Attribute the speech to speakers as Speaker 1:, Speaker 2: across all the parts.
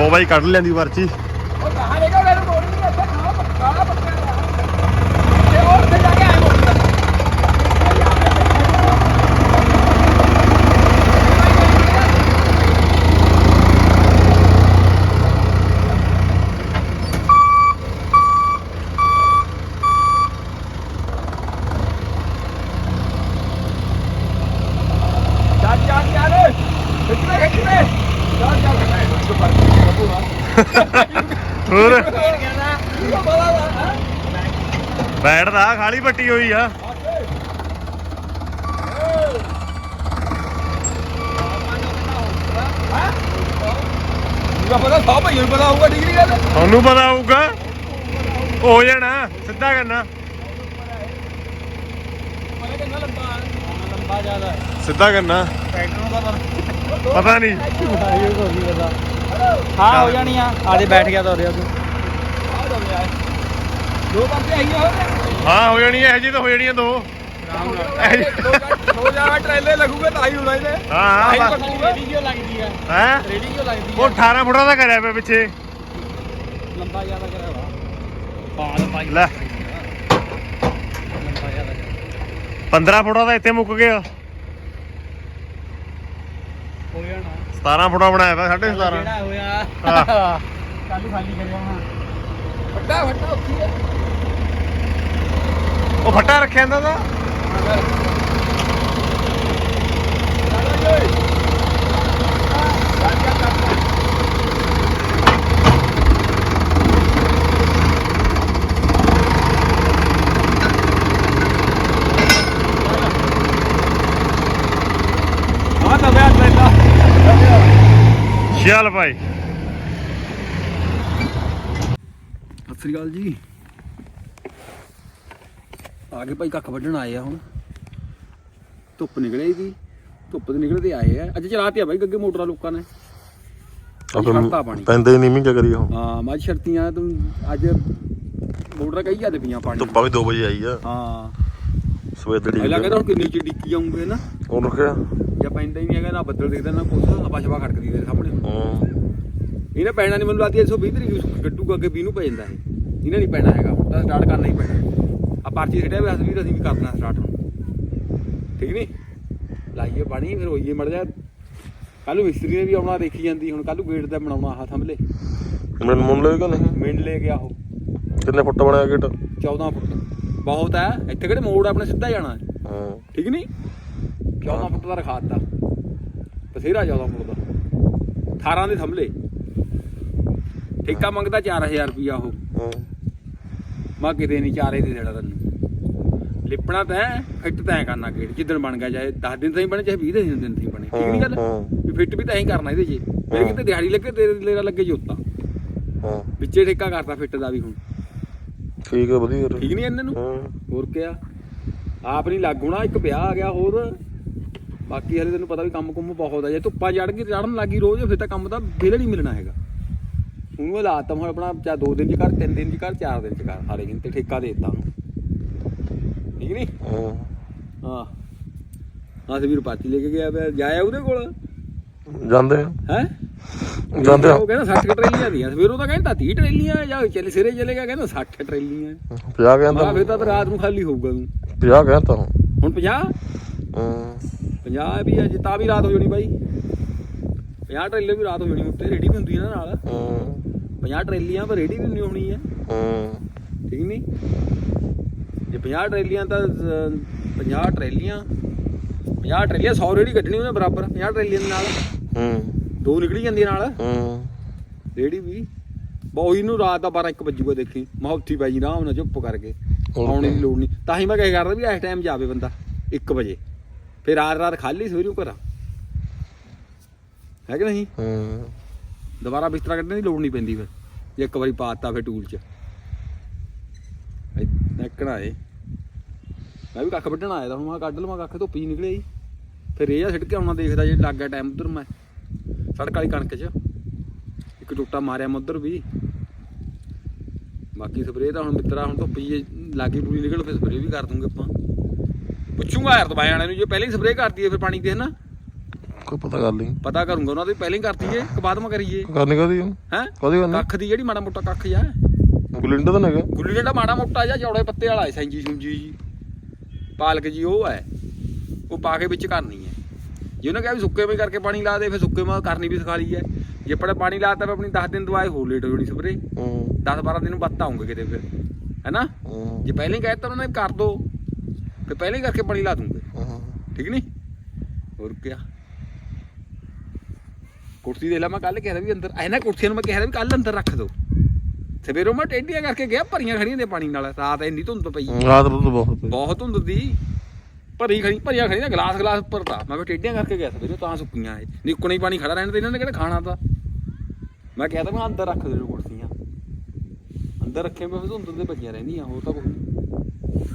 Speaker 1: ਲੋ ਬਾਈ ਕੱਢ ਲੈਂਦੀ ਪਰਚੀ
Speaker 2: ਉਹ ਕਹਾਂ ਲੈਗਾ ਮੇਰੇ ਮੋੜ ਨਹੀਂ ਇੱਥੇ ਨਾ ਪੱਕਾ ਪੱਕਾ ਤੇ ਹੋਰ ਤੇ ਜਾ ਕੇ ਆਏ ਮੋੜ ਚੱਲ ਚੱਲ ਚੱਲ ਖਿੱਚਵੇਂ ਖਿੱਚਵੇਂ ਚੱਲ ਚੱਲ ਤੂੰ ਪਰ ਪੂਰਾ
Speaker 1: ਹੋਰ
Speaker 2: ਕਹਿੰਦਾ ਇਹ ਬੜਾ ਵਾ
Speaker 1: ਬੈਠਦਾ ਖਾਲੀ ਪੱਟੀ ਹੋਈ ਆ।
Speaker 2: ਪਤਾ ਸਭ ਭਈਆਂ ਨੂੰ ਪਤਾ ਹੋਊਗਾ ਠੀਕ ਨਹੀਂ ਗੱਲ?
Speaker 1: ਤੁਹਾਨੂੰ ਪਤਾ ਹੋਊਗਾ। ਹੋ ਜਾਣਾ ਸਿੱਧਾ ਕਰਨਾ।
Speaker 2: ਲੰਬਾ ਜ਼ਿਆਦਾ
Speaker 1: ਸਿੱਧਾ ਕਰਨਾ।
Speaker 2: ਟਰੈਕਟਰ ਨੂੰ ਪਤਾ।
Speaker 1: ਪਤਾ ਨਹੀਂ।
Speaker 3: ਹਾਂ ਹੋ ਜਾਣੀ ਆ ਆਦੇ ਬੈਠ ਗਿਆ ਤਾਂ ਰਿਹਾ ਤੂੰ।
Speaker 2: ਦੋ ਪਾਸੇ ਆਈ ਹੋ
Speaker 1: ਹਾਂ ਹੋ ਜਾਣੀ ਇਹ ਜੀ ਤਾਂ ਹੋ ਜਾਣੀਆਂ ਦੋ।
Speaker 2: ਦੋ ਜਾਵਾ ਟ੍ਰੇਲੇ ਲੱਗੂਗੇ ਤਾਂ ਹੀ ਹੋਣਾ ਇਹਨੇ
Speaker 1: ਹਾਂ ਹਾਂ ਬਸ।
Speaker 3: ਕਿਉਂ ਲੱਗਦੀ ਆ।
Speaker 1: ਹੈਂ?
Speaker 3: ਰੇਡੀ ਕਿਉਂ ਲੱਗਦੀ
Speaker 1: ਉਹ 18 ਫੁੱਟਾਂ ਦਾ ਕਰਿਆ ਪਿਆ ਪਿੱਛੇ।
Speaker 3: ਲੰਬਾ ਜ਼ਿਆਦਾ ਕਰਿਆ ਵਾ। ਬਾਲ ਪਾਈ
Speaker 1: ਲੈ
Speaker 3: ਲੰਬਾ ਜ਼ਿਆਦਾ ਕਰਿਆ।
Speaker 1: 15 ਫੁੱਟਾਂ ਦਾ ਇੱਥੇ ਮੁੱਕ ਗਿਆ।
Speaker 3: ਹੋ ਜਾਣਾ
Speaker 1: 17 ਫੁੱਟਾਂ ਬਣਾਇਆ ਪਿਆ 17.5
Speaker 3: ਜਿਹੜਾ ਹੋਇਆ।
Speaker 1: ਹਾਂ।
Speaker 3: ਕੱਲ ਖਾਲੀ ਕਰਿਆ ਹੁਣ
Speaker 2: ਵੱਡਾ ਵੱਡਾ ਉੱਥੇ ਹੈ
Speaker 1: ਉਹ ਫੱਟਾ ਰੱਖਿਆ ਜਾਂਦਾ ਦਾ। ਚੱਲ ਭਾਈ।
Speaker 2: ਸਤਿ ਸ੍ਰੀ ਅਕਾਲ ਜੀ। ਆ ਗਏ ਭਾਈ ਕੱਖ ਵੱਢਣ ਆਏ ਆ ਹੁਣ। ਧੁੱਪ ਨਿਕਲੇ ਦੀ ਧੁੱਪ ਤੇ ਨਿਕਲਦੇ ਆਏ ਆ। ਅੱਜ ਚਲਾਤੇ ਆ ਭਾਈ ਗੱਗੇ ਮੋਟਰਾਂ ਲੋਕਾਂ ਨੇ। ਛੱਡਤਾ ਪਾਣੀ।
Speaker 1: ਪੈਂਦੇ ਨਹੀਂ ਮੀਂਹ ਕਰੀ ਹੁਣ
Speaker 2: ਹਾਂ ਮੱਝ ਸ਼ਰਤੀਆਂ ਤੂੰ ਅੱਜ ਮੋਟਰਾਂ ਕਈ ਜਾਂਦੇ ਪਈਆਂ ਪਾਣੀ।
Speaker 1: ਧੁੱਪਾ ਵੀ 2 ਵਜੇ ਆਈ ਆ।
Speaker 2: ਹਾਂ।
Speaker 1: ਸਵੇਰ ਦੀ
Speaker 2: ਅਗਲਾ ਕਹਿੰਦਾ ਹੁਣ ਕਿੰਨੇ ਚ ਡਿੱਕੀ ਜਾਉਂਗੇ ਨਾ।
Speaker 1: ਉਹ ਰੁਕਿਆ
Speaker 2: ਜਾਂ ਪੈਂਦਾ ਹੀ ਨਹੀਂ ਹੈਗਾ ਨਾ ਬੱਦਲ ਦਿਖਦਾ ਨਾ ਕੁਛ ਹਵਾ ਸ਼ਵਾ ਖੜਕਦੀ ਦੇ ਸਾਹਮਣੇ।
Speaker 1: ਹੂੰ।
Speaker 2: ਇਹਨੇ ਪੈਣਾ ਨਹੀਂ ਮੈਨੂੰ ਲੱਗਦੀ 120 ਤਰੀਕ ਨੂੰ ਗੱਡੂਗਾ ਅੱਗੇ 20 ਨੂੰ ਪੈ ਜਾਂਦਾ ਇਹ। ਇਹਨੇ ਨਹੀਂ ਪੈਣਾ ਹੈਗਾ ਤਾਂ ਸਟਾਰਟ ਕਰਨਾ ਹੀ ਪੈਣਾ। ਆ ਪਰਚੀ ਛੱਡਿਆ ਵੀ ਅਸੀਂ ਵੀ ਕਰਨਾ ਸਟਾਰਟ ਹੁਣ। ਠੀਕ ਨਹੀਂ ਲਾਈਏ ਪਾਣੀ ਫਿਰ ਹੋਈਏ ਮੜ ਜਾ। ਕੱਲ ਨੂੰ ਮਿਸਤਰੀ ਨੇ ਵੀ ਆਉਣਾ ਦੇਖੀ ਜਾਂਦੀ ਹੁਣ ਕੱਲ ਨੂੰ ਗੇਟ ਦਾ ਬਣਾਉਣਾ ਆਹ ਥੰਬਲੇ।
Speaker 1: ਮੈਨੂੰ ਮੁੰਨ ਲਏਗਾ ਨਹੀਂ
Speaker 2: ਮਿੰਡ ਲੈ ਗਿਆ ਉਹ।
Speaker 1: ਕਿੰਨੇ ਫੁੱਟ ਬਣਿਆ ਗੇਟ
Speaker 2: 14 ਫੁੱਟ। ਬਹੁਤ ਹੈ। ਇੱਥੇ ਕਿਹੜੇ ਮੋੜ ਆਪਣੇ ਸਿੱਧਾ ਜਾਣਾ ਹੈ। ਠੀਕ ਨਹੀਂ 14 ਫੁੱਟ ਦਾ ਰਖਾਤਾ। ਬਥੇਰਾ 14 ਫੁੱਟ ਦਾ। 18 ਦੇ ਥੰਬਲੇ। ਠੇਕਾ ਮੰਗਦਾ 4000 ਰੁਪਿਆ ਉਹ।
Speaker 1: ਹਾਂ।
Speaker 2: ਮੈਂ ਕਿਤੇ ਨਹੀਂ ਚਾਰੇ ਦੇ ਦੇਣਾ ਤੈਨੂੰ। ਲਿਪਣਾ ਤੈਂ ਫਿੱਟ ਤੈਂ ਕਰਨਾ ਗੇਟ ਜਿੱਦਣ ਬਣ ਗਿਆ ਚਾਹੇ 10 ਦਿਨ ਤਾਂ ਹੀ ਬਣੇ ਚਾਹੇ 20 ਦਿਨ ਦਿਨ ਤਾਂ ਹੀ ਬਣੇ। ਠੀਕ ਨਹੀਂ ਗੱਲ? ਵੀ ਫਿੱਟ ਵੀ ਤਾਂ ਹੀ ਕਰਨਾ ਇਹਦੇ 'ਚ। ਮੇਰੇ ਕਿਤੇ ਦਿਹਾੜੀ ਲੱਗੇ ਤੇਰੇ ਲੇਰਾ ਲੱਗੇ ਜੋਤਾ।
Speaker 1: ਹਾਂ।
Speaker 2: ਵਿੱਚੇ ਠੇਕਾ ਕਰਤਾ ਫਿੱਟ ਦਾ ਵੀ ਹੁਣ।
Speaker 1: ਠੀਕ ਹੈ ਵਧੀਆ।
Speaker 2: ਠੀਕ ਨਹੀਂ ਇਹਨਾਂ ਨੂੰ? ਹੋਰ ਕਿਆ? ਆਪ ਨਹੀਂ ਲੱਗ ਹੋਣਾ ਇੱਕ ਵਿਆਹ ਆ ਗਿਆ ਹੋਰ। ਬਾਕੀ ਹਲੇ ਤੈਨੂੰ ਪਤਾ ਵੀ ਕੰਮ ਕੁੰਮ ਬਹੁਤ ਆ। ਜੇ ਧੁੱਪਾਂ ਚੜ ਗਈ ਚੜਨ ਲੱਗੀ ਰੋਜ਼ ਫਿਰ ਤਾਂ ਕੰਮ ਤਾਂ ਵਿਹਲੇ ਨਹੀਂ ਮਿਲਣਾ ਹੈਗਾ। ਹੁਣ ਉਹ ਲਾਤਾ ਹੁਣ ਆਪਣਾ ਚਾ ਦੋ ਦਿਨ ਚ ਕਰ ਤਿੰਨ ਦਿਨ ਚ ਕਰ ਚਾਰ ਦਿਨ ਚ ਕਰ ਹਾਲੇ ਦਿਨ ਤੇ ਠੇਕਾ ਦੇ ਦਿੱਤਾ ਹੁਣ ਠੀਕ ਨਹੀਂ?
Speaker 1: ਹਾਂ।
Speaker 2: ਹਾਂ। ਸਵੀਰ ਪਾਤੀ ਲੈ ਕੇ ਗਿਆ ਪਿਆ ਜਾਇਆ ਉਹਦੇ ਕੋਲ?
Speaker 1: ਜਾਂਦੇ
Speaker 2: ਹੈ?
Speaker 1: ਜਾਂਦੇ
Speaker 2: ਉਹ ਕਹਿੰਦਾ 60 ਟਰੇਲੀਆਂ ਦੀਆਂ ਸਵੇਰੋਂ ਤਾਂ ਕਹਿੰਦਾ 30 ਟਰੇਲੀਆਂ ਜਾਂ ਚੱਲ ਸਿਰੇ ਚਲੇ ਗਿਆ ਕਹਿੰਦਾ 60 ਟਰੇਲੀਆਂ।
Speaker 1: 50
Speaker 2: ਮੈਂ
Speaker 1: ਕਹਿੰਦਾ
Speaker 2: ਕਿਹਾ ਫਿਰ ਤਾਂ ਰਾਤ ਨੂੰ ਖਾਲੀ ਹੋਊਗਾ ਤੂੰ।
Speaker 1: 50 ਕਹਿੰਦਾ ਹੁਣ
Speaker 2: ਹੁਣ 50
Speaker 1: ਹਾਂ।
Speaker 2: 50 ਵੀ ਅਜੇ ਤਾਂ ਵੀ ਰਾਤ ਹੋ ਜਾਣੀ ਬਾਈ। 50 ਟਰੇਲੇ ਵੀ ਰਾਤ ਹੋ ਜਾਣੀ ਉੱਤੇ ਰੇਡੀ ਵੀ ਹੁੰਦੀ ਹੈ ਨਾ ਨਾਲ।
Speaker 1: ਹਾਂ।
Speaker 2: 50 ਟਰੇਲੀਆਂ ਪਰ ਰੇਡੀ ਵੀ ਹੁੰਦੀ ਹੋਣੀ ਹੈ।
Speaker 1: ਹਾਂ।
Speaker 2: ਠੀਕ ਨਹੀਂ? ਜੇ 50 ਟਰੇਲੀਆਂ ਤਾਂ ਅਹ, 50 ਟਰੇਲੀਆਂ 50 ਟਰੇਲੀਆਂ 100 ਰੇਡੀ ਕੱਢਣੀ ਉਹਨੇ ਬਰਾਬਰ 50 ਟਰੇਲੀਆਂ ਦੇ ਨਾਲ।
Speaker 1: ਹਾਂ।
Speaker 2: ਦੋ ਨਿਕਲੀ ਜਾਂਦੀਆਂ ਨਾਲ।
Speaker 1: ਹਾਂ।
Speaker 2: ਰੇੜੀ ਵੀ। ਬਹੁੀ ਨੂੰ ਰਾਤ ਦਾ 12 1 ਵਜੂਗਾ ਦੇਖੀ। ਮੈਂ ਉੱਥੀ ਪੈ ਜੀ ਆਰਾਮ ਨਾਲ ਚੁੱਪ ਕਰਕੇ ਆਉਣ ਦੀ। ਲੋੜ ਨਹੀਂ। ਤਾਂ ਹੀ ਮੈਂ ਕਹਿ ਕਰਦਾ ਵੀ ਇਸ ਟਾਈਮ ਜਾਵੇ ਬੰਦਾ 1 ਵਜੇ। ਫਿਰ ਰਾਤ ਰਾਤ ਖਾਲੀ ਸਵੇਰੇ ਘਰਾਂ। ਹੈ ਕਿ ਨਹੀਂ?
Speaker 1: ਹਾਂ।
Speaker 2: ਦੁਬਾਰਾ ਬਿਸਤਰਾ ਕੱਢਣ ਦੀ ਲੋੜ ਨਹੀਂ ਪੈਂਦੀ ਫਿਰ। ਜੇ ਇੱਕ ਵਾਰੀ ਪਾਤਾ ਫਿਰ ਟੂਲ 'ਚ। ਨੱਕਣਾ ਏ। ਮੈਂ ਵੀ ਕੱਖ ਵੱਢਣ ਆਇਆ ਤਾਂ ਹੁਣ ਮੈਂ ਕਿਹਾ ਕੱਢ ਲਵਾਂ, ਕੱਖ ਧੁੱਪ ਜੀ ਨਿਕਲੇ ਜੀ। ਫਿਰ ਇਹ ਆ ਸਿੱਟ ਕੇ ਆਉਣਾ ਦੇਖਦਾ ਜੇ ਲੱਗ ਗਿਆ ਟਾਈਮ ਉਧਰ ਮੈਂ। ਸੜਕ ਵਾਲੀ ਕਣਕ 'ਚ। ਇੱਕ ਟੋਟਾ ਮਾਰਿਆ ਮੈਂ ਉਧਰ ਵੀ। ਬਾਕੀ ਸਪਰੇਅ ਤਾਂ ਹੁਣ ਮਿੱਤਰਾ ਹੁਣ ਧੁੱਪ ਹੀ ਲਾਗੀ ਪੂਰੀ ਨਿਕਲ, ਫਿਰ ਸਪਰੇਅ ਵੀ ਕਰ ਦੂੰਗੇ ਆਪਾਂ। ਪੁੱਛੂਗਾ ਯਾਰ ਦਵਾਈ ਵਾਲਿਆਂ ਨੂੰ, ਜੇ ਪਹਿਲਾਂ ਹੀ ਸਪਰੇਅ ਕਰਦੀ ਹੈ ਫਿਰ ਪਾਣੀ ਦੇ ਨਾ?
Speaker 4: ਕੋਈ ਪਤਾ ਕਰ ਲਈ
Speaker 2: ਪਤਾ ਕਰੂੰਗਾ ਉਹਨਾਂ ਦੀ ਪਹਿਲਾਂ ਹੀ ਕਰਤੀ ਏ ਕਿ ਬਾਅਦ ਮੈਂ ਕਰੀਏ।
Speaker 4: ਕਰਨੀ ਕਦੀ
Speaker 2: ਹੈ?
Speaker 4: ਕਦੀ ਕਰਨੀ?
Speaker 2: ਕੱਖ ਦੀ ਜਿਹੜੀ ਮਾੜਾ ਮੋਟਾ ਕੱਖ ਜਾ
Speaker 4: ਗੁਲਿੰਡਾ ਤਾਂ ਨਹੀਂਗਾ
Speaker 2: ਗੁੱਲੀ ਜਿਹੜਾ ਮਾੜਾ ਮੋਟਾ ਜਾਂ ਚੌੜੇ ਪੱਤੇ ਵਾਲਾ ਹੈ ਸੈਂਜੀ ਸੁੰਜੀ ਜੀ। ਪਾਲਕ ਜੀ ਉਹ ਹੈ। ਉਹ ਪਾ ਕੇ ਵਿੱਚ ਕਰਨੀ ਹੈ ਜੇ ਉਹਨੇ ਕਿਹਾ ਵੀ ਸੁੱਕੇ ਵਿੱਚ ਕਰਕੇ ਪਾਣੀ ਲਾ ਦੇ ਫਿਰ ਸੁੱਕੇ ਮੈਂ ਕਰਨੀ ਵੀ ਸਿਖਾ ਲਈ ਹੈ ਜੇ ਪੜੇ ਪਾਣੀ ਲਾਤਾ ਫਿਰ ਆਪਣੀ 10 ਦਿਨ ਦਵਾਈ ਹੋਰ ਲੇਟ ਹੋ ਜਾਣੀ ਸਪਰੇ।
Speaker 4: ਹੂੰ।
Speaker 2: 10 12 ਦਿਨ ਬੱਤ ਆਉਂਗੇ ਕਿਤੇ ਫਿਰ। ਹੈਨਾ? ਜੇ ਪਹਿਲਾਂ ਹੀ ਕਹਿਤਾ ਉਹਨਾਂ ਨੇ ਕਰ ਦੋ। ਫਿਰ ਪਹਿਲਾਂ ਹੀ ਕਰਕੇ ਪਾਣੀ ਲਾ ਦੂੰਗੇ।
Speaker 4: ਹੂੰ।
Speaker 2: ਠੀਕ ਨਹੀਂ ਹੋਰ ਕੀ ਕੁਰਸੀ ਦੇ ਲਾ ਮੈਂ ਕੱਲ ਕਿਹਾ ਵੀ ਅੰਦਰ ਐਨਾ ਕੁਰਸੀਆਂ ਨੂੰ ਮੈਂ ਕਿਹਾ ਵੀ ਕੱਲ ਅੰਦਰ ਰੱਖ ਦੋ। ਸਵੇਰੋਂ ਮੈਂ ਟੇਢੀਆਂ ਕਰਕੇ ਗਿਆ ਭਰੀਆਂ ਖੜੀਆਂ ਨੇ ਪਾਣੀ ਨਾਲ ਰਾਤ ਇੰਨੀ ਧੁੰਦ ਪਈ।
Speaker 4: ਰਾਤ ਨੂੰ ਤਾਂ ਬਹੁਤ ਪਈ।
Speaker 2: ਬਹੁਤ ਧੁੰਦ ਦੀ ਭਰੀ ਖੜੀ ਭਰੀਆਂ ਖੜੀਆਂ ਗਲਾਸ ਗਲਾਸ ਉੱਪਰ ਤਾਂ। ਮੈਂ ਵੀ ਟੇਢੀਆਂ ਕਰਕੇ ਗਿਆ ਸਵੇਰੇ ਤਾਂ ਸੁੱਕੀਆਂ ਇਹ। ਨਿੱਕਣੇ ਹੀ ਪਾਣੀ ਖੜਾ ਰਹਿਣ ਤੇ ਇਹਨਾਂ ਨੇ ਕਿਹੜਾ ਖਾਣਾ ਤਾਂ। ਮੈਂ ਕਿਹਾ ਤਾਂ ਮੈਂ ਅੰਦਰ ਰੱਖ ਦੇ ਕੁਰਸੀਆਂ। ਅੰਦਰ ਰੱਖੇ ਮੈਂ ਫਿਰ ਧੁੰਦ ਦੇ ਪਈਆਂ ਰਹਿੰਦੀਆਂ ਹੋਰ ਤਾਂ ਕੋਈ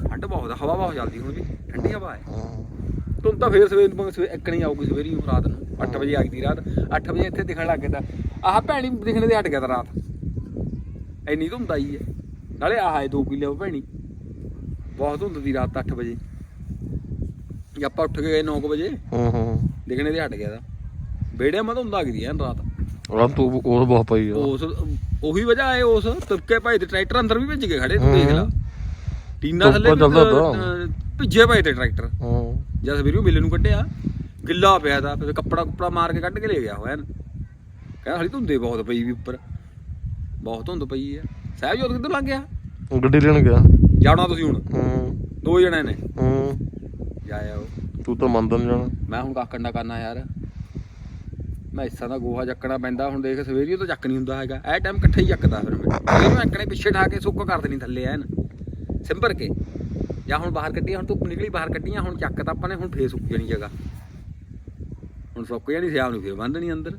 Speaker 2: ਠੰਡ ਬਹੁਤ ਹਵਾ ਬਹੁਤ ਚੱਲਦੀ ਹੁਣ ਵੀ। ਠੰਡੀ ਹਵਾ ਹੈ। ਤੁਮ ਤਾਂ ਫੇਰ ਸਵੇਰ ਨੂੰ ਸਵੇਰ ਇੱਕਣੀ ਆਊਗੀ ਸਵੇਰੀ ਰਾਤ ਨੂੰ। 8 ਵਜੇ ਦੀ ਰਾਤ 8 ਵਜੇ ਇੱਥੇ ਦਿਖਣ ਲੱਗ ਗਿਆ ਤਾਂ ਆਹ ਭੈਣੀ ਦਿਖਣੇ ਦੇ ਹਟ ਗਿਆ ਤਾਂ ਰਾਤ। ਇੰਨੀ ਧੁੰਦ ਆਈ ਹੈ। ਨਾਲੇ ਆਹ ਹੈ 2 ਕਿਲੋ ਭੈਣੀ। ਬਹੁਤ ਧੁੰਦ ਦੀ ਰਾਤ 8 ਵਜੇ। ਜੇ ਆਪਾਂ ਉੱਠ ਕੇ ਗਏ 9 ਵਜੇ
Speaker 4: ਹੂੰ ਹੂੰ।
Speaker 2: ਦਿਖਣੇ ਦੇ ਹਟ ਗਿਆ ਤਾਂ। ਬੇੜੇ ਮਾ ਧੁੰਦ ਆ ਗਈ ਐਨ ਰਾਤ।
Speaker 4: ਰਾਤ ਤੂੰ ਉਹ ਬਹੁਤ ਪਈ ਆ।
Speaker 2: ਉਸ ਉਹੀ ਵਜ੍ਹਾ ਹੈ ਉਸ ਤੁਰਕੇ ਭਾਈ ਤੇ ਟਰੈਕਟਰ ਅੰਦਰ ਵੀ ਭਿੱਜ ਗਏ ਖੜੇ ਤੂੰ ਦੇਖ ਲਾ।
Speaker 4: ਹੂੰ।
Speaker 2: ਟੀਨਾ ਥੱਲੇ ਭਿੱਜੇ ਪਏ ਤੇ ਟਰੈਕਟਰ।
Speaker 4: ਹੂੰ।
Speaker 2: ਜਦ ਸਵੇਰੇ ਮਿਲੇ ਨੂੰ ਕੱਢਿਆ। ਗਿੱਲਾ ਪਿਆ ਦਾ ਫਿਰ ਕੱਪੜਾ ਕੁਪੜਾ ਮਾਰ ਕੇ ਕੱਢ ਕੇ ਲੈ ਗਿਆ ਹੋਇਆ ਕਹਿੰਦਾ ਹਲੀ ਧੁੰਦੇ ਬਹੁਤ ਪਈ ਵੀ ਉੱਪਰ। ਬਹੁਤ ਧੁੰਦ ਪਈ ਹੈ ਸਾਹਿਬ ਜੋਤ ਕਿੱਧਰ ਲੰਘ ਗਿਆ?
Speaker 4: ਗੱਡੀ ਲੈਣ ਗਿਆ।
Speaker 2: ਜਾਣਾ ਤੁਸੀਂ ਹੁਣ?
Speaker 4: ਹੂੰ।
Speaker 2: ਦੋ ਜਣੇ ਨੇ।
Speaker 4: ਹੂੰ।
Speaker 2: ਜਾ ਆਓ
Speaker 4: ਤੂੰ ਤਾਂ ਮੰਨਦਾ ਨਹੀਂ ਜਾਣਾ।
Speaker 2: ਮੈਂ ਹੁਣ ਕਾਕੰਡਾ ਕਰਨਾ ਯਾਰ। ਮੈਂ ਹਿੱਸਾ ਦਾ ਗੋਹਾ ਚੱਕਣਾ ਪੈਂਦਾ। ਹੁਣ ਦੇਖ ਸਵੇਰੀ ਉਹ ਤਾਂ ਚੱਕ ਨਹੀਂ ਹੁੰਦਾ ਹੈਗਾ। ਇਹ ਟਾਈਮ ਇਕੱਠਾ ਹੀ ਚੱਕਦਾ ਫਿਰ ਮੈਂ। ਇਹਨੂੰ ਐਕਣੇ ਪਿੱਛੇ ਠਾ ਕੇ ਸੁੱਕ ਕਰ ਦੇਣੀ ਥੱਲੇ ਐਨ। ਸਿੰਬਰ ਕੇ। ਜਾਂ ਹੁਣ ਬਾਹਰ ਕੱਢੀਆਂ ਹੁਣ ਧੁੱਪ ਨਿਕਲੀ ਬਾਹਰ ਕੱਢੀਆਂ ਹੁਣ ਚੱਕ ਤਾਂ ਆਪਾਂ ਨੇ ਹੁਣ ਫੇਰ ਸੁੱਕ ਜਾਣੀ ਜਗ੍ਹਾ। ਹੁਣ ਸੁੱਕ ਜਾਣੀ ਸਿਆਮ ਨੂੰ ਫੇਰ ਬੰਨਣੀ ਅੰਦਰ।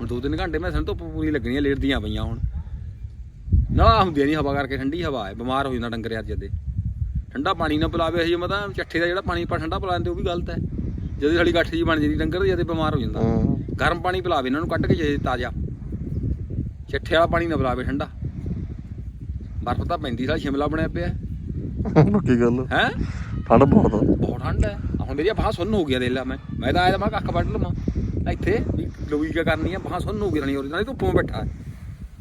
Speaker 2: ਹੁਣ ਦੋ ਤਿੰਨ ਘੰਟੇ ਮੈਂ ਸਾਨੂੰ ਧੁੱਪ ਪੂਰੀ ਲੱਗਣੀ ਆ ਲੇਟਦੀਆਂ ਪਈਆਂ ਹੁਣ। ਨਾ ਹੁੰਦੀ ਨਹੀਂ ਹਵਾ ਕਰਕੇ ਠੰਡੀ ਹਵਾ ਹੈ ਬਿਮਾਰ ਹੋ ਜਾਂਦਾ ਡੰਗਰ ਯਾਰ ਜਦੇ। ਠੰਡਾ ਪਾਣੀ ਨਾ ਪਿਲਾਵੇ ਹਜੇ ਮਤਾਂ ਚੱਠੇ ਦਾ ਜਿਹੜਾ ਪਾਣੀ ਪਾ ਠੰਡਾ ਪਿਲਾਉਂਦੇ ਉਹ ਵੀ ਗਲਤ ਹੈ। ਜਦੋਂ ਸਾਡੀ ਗੱਠ ਜੀ ਬਣ ਜਾਂਦੀ ਡੰਗਰ ਜਦੇ ਬਿਮਾਰ ਹੋ ਜਾਂਦਾ। ਗਰਮ ਪਾਣੀ ਪਿਲਾਵੇ ਇਹਨਾਂ ਨੂੰ ਕੱਢ ਕੇ ਜੇ ਤਾਜ਼ਾ। ਚੱਠੇ ਵਾਲਾ ਪਾਣੀ ਨਾ ਪਿਲਾਵੇ ਠੰਡਾ। ਬਰਫ਼ ਤਾਂ ਪੈਂਦੀ ਸਾਲ ਸ਼ਿਮਲਾ ਬਣਿਆ ਪਿਆ।
Speaker 4: ਪੱਕੀ ਗੱਲ।
Speaker 2: ਹੈ?
Speaker 4: ਠੰਡ ਬਹੁਤ
Speaker 2: ਬਹੁਤ ਠੰਡ ਹੈ। ਮੇਰੀ ਬਾਹ ਸੁੰਨ ਹੋ ਗਿਆ ਦੇਖ ਲੈ ਮੈਂ। ਮੈਂ ਤਾਂ ਆਇਆ ਮੈਂ ਕੱਖ ਵੱਢ ਲਵਾਂ। ਇੱਥੇ ਵੀ ਲੋਈ ਕੀ ਕਰਨੀ ਆ ਬਾਹ ਸੁੰਨ ਹੋ ਗਈ ਰਣੀ ਉਹਦੇ ਨਾਲ ਧੁੱਪੋਂ ਬੈਠਾ।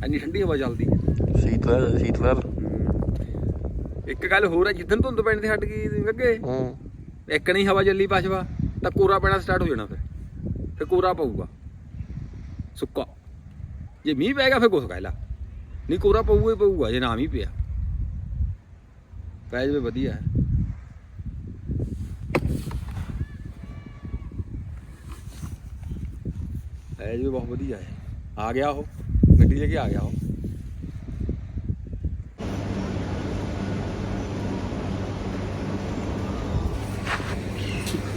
Speaker 2: ਇੰਨੀ ਠੰਡੀ ਹਵਾ ਚੱਲਦੀ। ਹੈ
Speaker 4: ਸ਼ੀਤ ਲਹਿਰ ਸ਼ੀਤ ਲਹਿਰ
Speaker 2: ਇੱਕ ਗੱਲ ਹੋਰ ਹੈ ਜਿੱਦਣ ਧੁੰਦ ਪੈਣ ਤੇ ਹਟ ਗਈ ਅੱਗੇ
Speaker 4: ਹੂੰ।
Speaker 2: ਇੱਕ ਨਹੀਂ ਹਵਾ ਚੱਲੀ ਪਛਵਾ ਤਾਂ ਕੋਰਾ ਪੈਣਾ ਸਟਾਰਟ ਹੋ ਜਾਣਾ ਫਿਰ। ਫਿਰ ਕੋਰਾ ਪਊਗਾ। ਸੁੱਕਾ। ਜੇ ਮੀਂਹ ਪਏਗਾ ਫਿਰ ਕੁਛ ਕਹਿਲਾ ਨਹੀਂ ਕੋਰਾ ਪਊਗਾ ਹੀ ਪਊਗਾ ਜੇ ਨਾ ਮੀਂਹ ਪਿਆ। ਪੈ ਜਾਵੇ ਵਧੀਆ। ਹੈ ਪੈ ਜਾਵੇ ਬਹੁਤ ਵਧੀਆ ਹੈ। ਆ ਗਿਆ ਉਹ ਗੱਡੀ ਲੈ ਕੇ ਆ ਗਿਆ ਉਹ।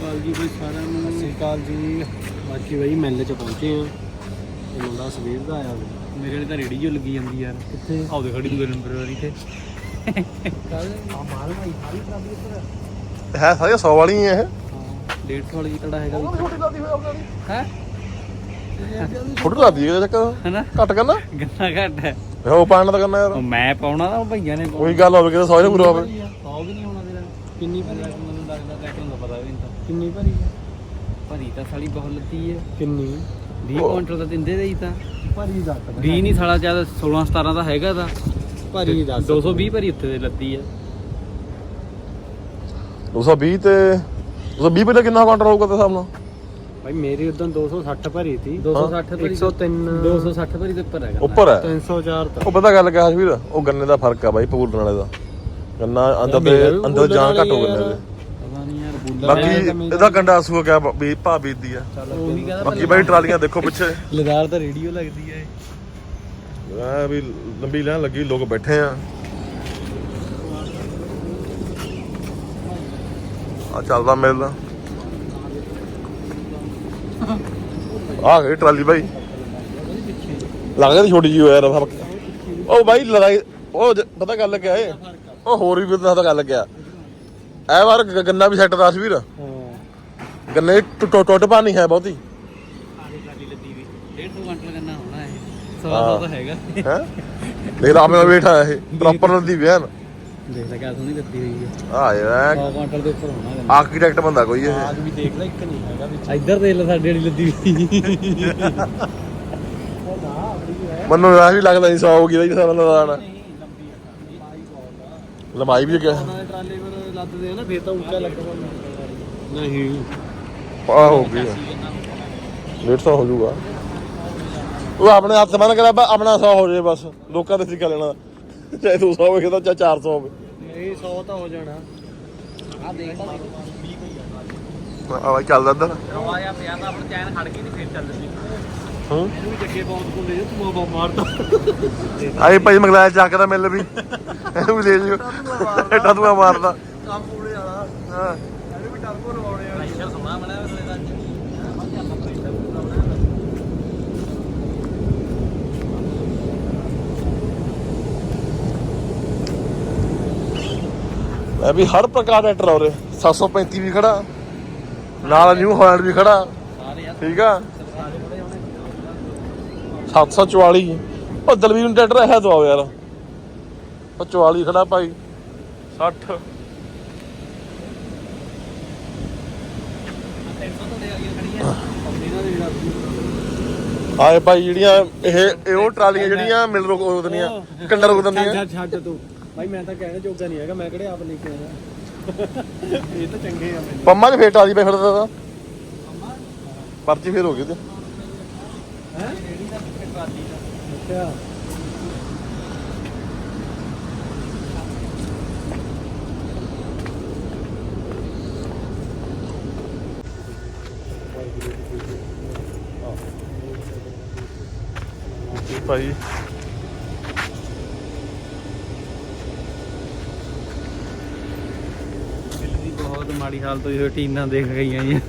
Speaker 3: ਕਾਲ ਜੀ ਬਈ ਸਾਰਿਆਂ ਨੂੰ। ਸਤਿ ਕਾਲ ਜੀ। ਬਾਕੀ ਬਈ ਮਿਲ ਚ ਪਹੁੰਚੇ ਆ ਤੇ ਮੁੰਡਾ ਸਵੇਰ ਦਾ ਆਇਆ ਵਾ। ਮੇਰੇ ਵਾਲੀ ਤਾਂ ਰੇੜੀ ਜੋ ਲੱਗੀ ਜਾਂਦੀ ਯਾਰ। ਕਿੱਥੇ? ਆਉਦੇ ਖੜੀ ਦੂਏ ਨੰਬਰ ਵਾਲੀ ਤੇ ਆ ਮਾਲ ਭਾਈ ਸਾਰੀ ਖਰਾਬੀ ਉੱਪਰ
Speaker 4: ਹੈ ਸਾਰੀਆਂ 100 ਵਾਲੀਆਂ ਇਹ।
Speaker 3: 150 ਵਾਲੀ ਤੜਾ ਹੈਗਾ ਹੈ?
Speaker 4: ਫੋਟੋ ਲਾ ਦਈਏ ਚੱਕਰ।
Speaker 3: ਹਨਾ?
Speaker 4: ਘੱਟ ਕਰਨਾ?
Speaker 3: ਗੰਨਾ ਘੱਟ ਹੈ।
Speaker 4: ਉਹ ਪਾਣ ਦਾ ਕਰਨਾ ਯਾਰ।
Speaker 3: ਉਹ ਮੈਂ ਪਾਉਣਾ ਤਾਂ ਭਈਆਂ ਨੇ
Speaker 4: ਉਹੀ ਗੱਲ ਹੋਵੇ ਕਿ ਸਾਰੇ ਪੂਰਾ ਹੋਵੇ।
Speaker 3: ਪਾਉ ਵੀ ਨਹੀਂ ਹੋਣਾ ਤੇਰਾ। ਕਿੰਨੀ ਭਰੀ ਆ? ਮੈਨੂੰ ਲੱਗਦਾ ਲੈਟਰ ਦਾ ਪਤਾ ਵੀ ਨਹੀਂ ਤਾਂ। ਕਿੰਨੀ ਭਰੀ ਆ? ਭਰੀ ਤਾਂ ਸਾਲੀ ਬਹੁਤ ਲੱਤੀ ਹੈ ਕਿੰਨੀ? 20 ਕੁਇੰਟਲ ਤਾਂ ਦਿੰਦੇ ਦੇ ਹੀ ਤਾਂ। ਭਰੀ ਦਾ 20 ਨਹੀਂ ਸਾਲਾ ਜਦ 16 17 ਦਾ ਹੈਗਾ ਤਾਂ। ਭਰੀ ਦਾ 220 ਭਰੀ ਉੱਤੇ ਦੇ ਲੱਤੀ ਹੈ
Speaker 4: 220 ਤੇ 220 ਪਹਿਲੇ ਕਿੰਨਾ ਕਾਊਂਟਰ ਹੋਊਗਾ ਤੇ ਹਿਸਾਬ ਨਾਲ?
Speaker 5: ਭਾਈ ਮੇਰੀ ਉਦੋਂ 260 ਭਰੀ ਸੀ।
Speaker 3: 260 ਭਰੀ
Speaker 5: 103
Speaker 3: 260 ਭਰੀ ਦੇ ਉੱਪਰ ਹੈਗਾ।
Speaker 4: ਉੱਪਰ ਹੈ?
Speaker 5: 304 ਤੱਕ
Speaker 4: ਉਹ ਪਤਾ ਗੱਲ ਕਿਹਾ ਵੀਰ ਉਹ ਗੰਨੇ ਦਾ ਫ਼ਰਕ ਆ ਬਾਈ ਪੂਰਨ ਵਾਲੇ ਦਾ। ਗੰਨਾ ਅੰਦਰ ਦੇ ਅੰਦਰ ਜਾਨ ਘੱਟ ਹੋ ਗੰਨੇ। ਦੇ। ਬਾਕੀ ਇਹਦਾ ਕੰਡਾ ਆਸੂ ਕਿਆ ਵੀ ਭਾ ਬੀਤਦੀ ਆ।
Speaker 3: ਉਹੀ ਕਹਿੰਦਾ
Speaker 4: ਬਾਕੀ ਬਾਈ ਟਰਾਲੀਆਂ ਦੇਖੋ ਪਿੱਛੇ।
Speaker 3: ਲਦਾਰ ਤਾਂ ਰੇਡੀਓ ਲੱਗਦੀ ਹੈ
Speaker 4: ਐ ਵੀ ਲੰਬੀ ਲਾਈਨ ਲੱਗੀ ਲੋਕ ਬੈਠੇ ਆ। ਆ ਚੱਲਦਾ ਮਿਲਦਾ। ਆ ਗਈ ਟਰਾਲੀ ਬਾਈ। ਲੱਗਦਾ ਛੋਟੀ ਜੀ ਯਾਰ ਉਹ ਬਾਈ ਲੜਾਈ ਉਹ ਜ- ਪਤਾ ਗੱਲ ਕਿਆ ਏ? ਉਹ ਹੋਰ ਵੀ ਪਤਾ ਗੱਲ ਕਿਆ। ਐ ਵਾਰ ਗ- ਗੰਨਾ ਵੀ ਸੈੱਟ ਦਾ ਵੀਰ। ਗੰਨੇ ਟੁੱਟ ਟੁੱਟ ਪਾ ਨਹੀਂ ਹੈ ਬਹੁਤੀ।
Speaker 3: ਟਰਾਲੀ ਲੱਦੀ ਵੀ 150 ਕੁਇੰਟਲ ਕਰਨਾ ਹੋਣਾ ਇਹ ਸਵਾ ਸੌ ਤਾਂ ਹੈਗਾ
Speaker 4: ਹੈ ਦੇਖ ਲਾ ਆਪਣੇ ਵੇਠਾ ਇਹ ਪ੍ਰੋਪਰ ਦੀ ਵਿਆਨ
Speaker 3: ਦੇਖ ਲੈ ਕਿਆ ਸੋਹਣੀ ਲੱਦੀ ਹੋਈ ਹੈ
Speaker 4: ਆ ਯਾਰ
Speaker 3: 100 ਕੁਆਂਟਲ ਦੇ ਉੱਪਰ ਹੋਣਾ ਗੰਨਾ
Speaker 4: ਆਰਕੀਟੈਕਟ ਬੰਦਾ ਕੋਈ ਇਹ।
Speaker 5: ਆਗ ਵੀ ਦੇਖ ਲੈ ਇੱਕ ਨਹੀਂ ਹੈਗਾ ਵਿੱਚ।
Speaker 3: ਇੱਧਰ ਦੇਖ ਲੈ ਸਾਡੇ ਵਾਲੀ ਲੱਦੀ ਹੋਈ।
Speaker 4: ਮੈਨੂੰ ਇਹ ਵੀ ਲੱਗਦਾ ਨਹੀਂ 100 ਹੋ ਗਈ ਦਾ ਸਾਰਾ ਲਦਾਣਾ ਲੰਬਾਈ ਵੀ ਕਿਆ
Speaker 3: ਉਹਨਾਂ ਦੇ ਟਰਾਲੇ ਪਰ ਲੱਦਦੇ ਆ ਨਾ ਫੇਰ ਤਾਂ ਉੱਚਾ ਲੱਗਦਾ
Speaker 5: ਨਹੀਂ।
Speaker 4: ਆ ਹੋ ਗਈ 150 ਹੋ ਜਾਊਗਾ। ਉਹ ਆਪਣੇ ਹੱਥ ਮੰਨ ਕੇ ਰੱਬ ਆਪਣਾ 100 ਹੋ ਜਾਏ ਬਸ। ਲੋਕਾਂ ਦੇ ਸਿੱਕਾ ਲੈਣਾ। ਚਾਹੇ 200 ਹੋਵੇ ਤਾਂ ਚਾਹੇ 400 ਹੋਵੇ।
Speaker 5: ਇਹ 100 ਤਾਂ ਹੋ ਜਾਣਾ।
Speaker 3: ਆ ਦੇਖ
Speaker 4: ਆ ਬਾਈ ਚੱਲਦਾ ਇੱਧਰ
Speaker 3: ਰੌਲਾ ਜਿਹਾ ਪਿਆ ਤਾਂ ਆਪਣਾ ਚੈਨ ਖੜ ਗਈ ਤੇ ਫੇਰ ਚੱਲ ਸੀ
Speaker 4: ਹਾਂ।
Speaker 5: ਤੂੰ ਜੱਗੇ ਬਹੁਤ ਕੋਲੇ ਜੇ ਤੂੰ ਆਵਾ ਮਾਰਦਾ।
Speaker 4: ਆਏ ਭਾਈ ਮੰਗਲਾਇਆ ਚੱਕ ਦਾ ਮਿਲ ਵੀ। ਇਹਨੂੰ ਵੀ ਲੈ ਜਿਓ। ਐਡਾ ਤੂੰ ਮਾਰਦਾ।
Speaker 5: ਕੰਮ ਪੂਰੇ ਵਾਲਾ।
Speaker 4: ਹਾਂ
Speaker 5: ਇਹਨੂੰ ਵੀ ਟਰਬੋ ਲਵਾਉਣੇ ਆ
Speaker 3: ਪ੍ਰੈਸ਼ਰ ਸੋਹਣਾ ਬਣਿਆ ਹੋਇਆ ਇਹਦਾ
Speaker 4: ਮੈਂ ਵੀ ਹਰ ਪ੍ਰਕਾਰ ਦਾ ਟਰੈਕਟਰ ਔਰੇ 735 ਵੀ ਖੜਾ। ਨਾਲ ਨਿਊ ਹਾਲੈਂਡ ਵੀ ਖੜਾ। ਠੀਕ ਆ? 744 ਉਹ ਦਲਵੀਰ ਨੂੰ ਟਰੈਕਟਰ ਹੈ ਦਵਾਓ ਯਾਰ। ਉਹ 44 ਖੜਾ ਭਾਈ। 60 ਆਏ ਭਾਈ ਜਿਹੜੀਆਂ ਇਹ ਇਹ ਉਹ ਟਰਾਲੀਆਂ ਜਿਹੜੀਆਂ ਮਿਲ ਰੋਕ ਰੋਕ ਦਿੰਦੀਆਂ ਕੰਡਾ ਰੋਕ ਦਿੰਦੀਆਂ।
Speaker 5: ਛੱਡ ਤੂੰ। ਭਾਈ ਮੈਂ ਤਾਂ ਕਹਿਣਾ ਜੋਗਾ ਨਹੀਂ ਹੈਗਾ ਮੈਂ ਕਿਹੜੇ ਆਪ ਲੈ ਕੇ ਆਇਆ? ਇਹ ਤਾਂ ਚੰਗੇ ਆ ਮੈਨੂੰ।
Speaker 4: ਪੰਮਾ ਚ ਫੇਰ ਟਰਾਲੀ ਪੈ ਫਿਰਦਾ ਤਾ। ਪਰਚੀ ਫੇਰ ਹੋ ਗਈ ਤੇ
Speaker 5: ਅੱਛਾ।
Speaker 4: ਭਾਈ
Speaker 3: ਮਾੜੀ ਹਾਲਤ ਹੋਈ ਹੋਈ ਟੀਨਾਂ ਦੇਖ ਗਈਆਂ ਜੀ।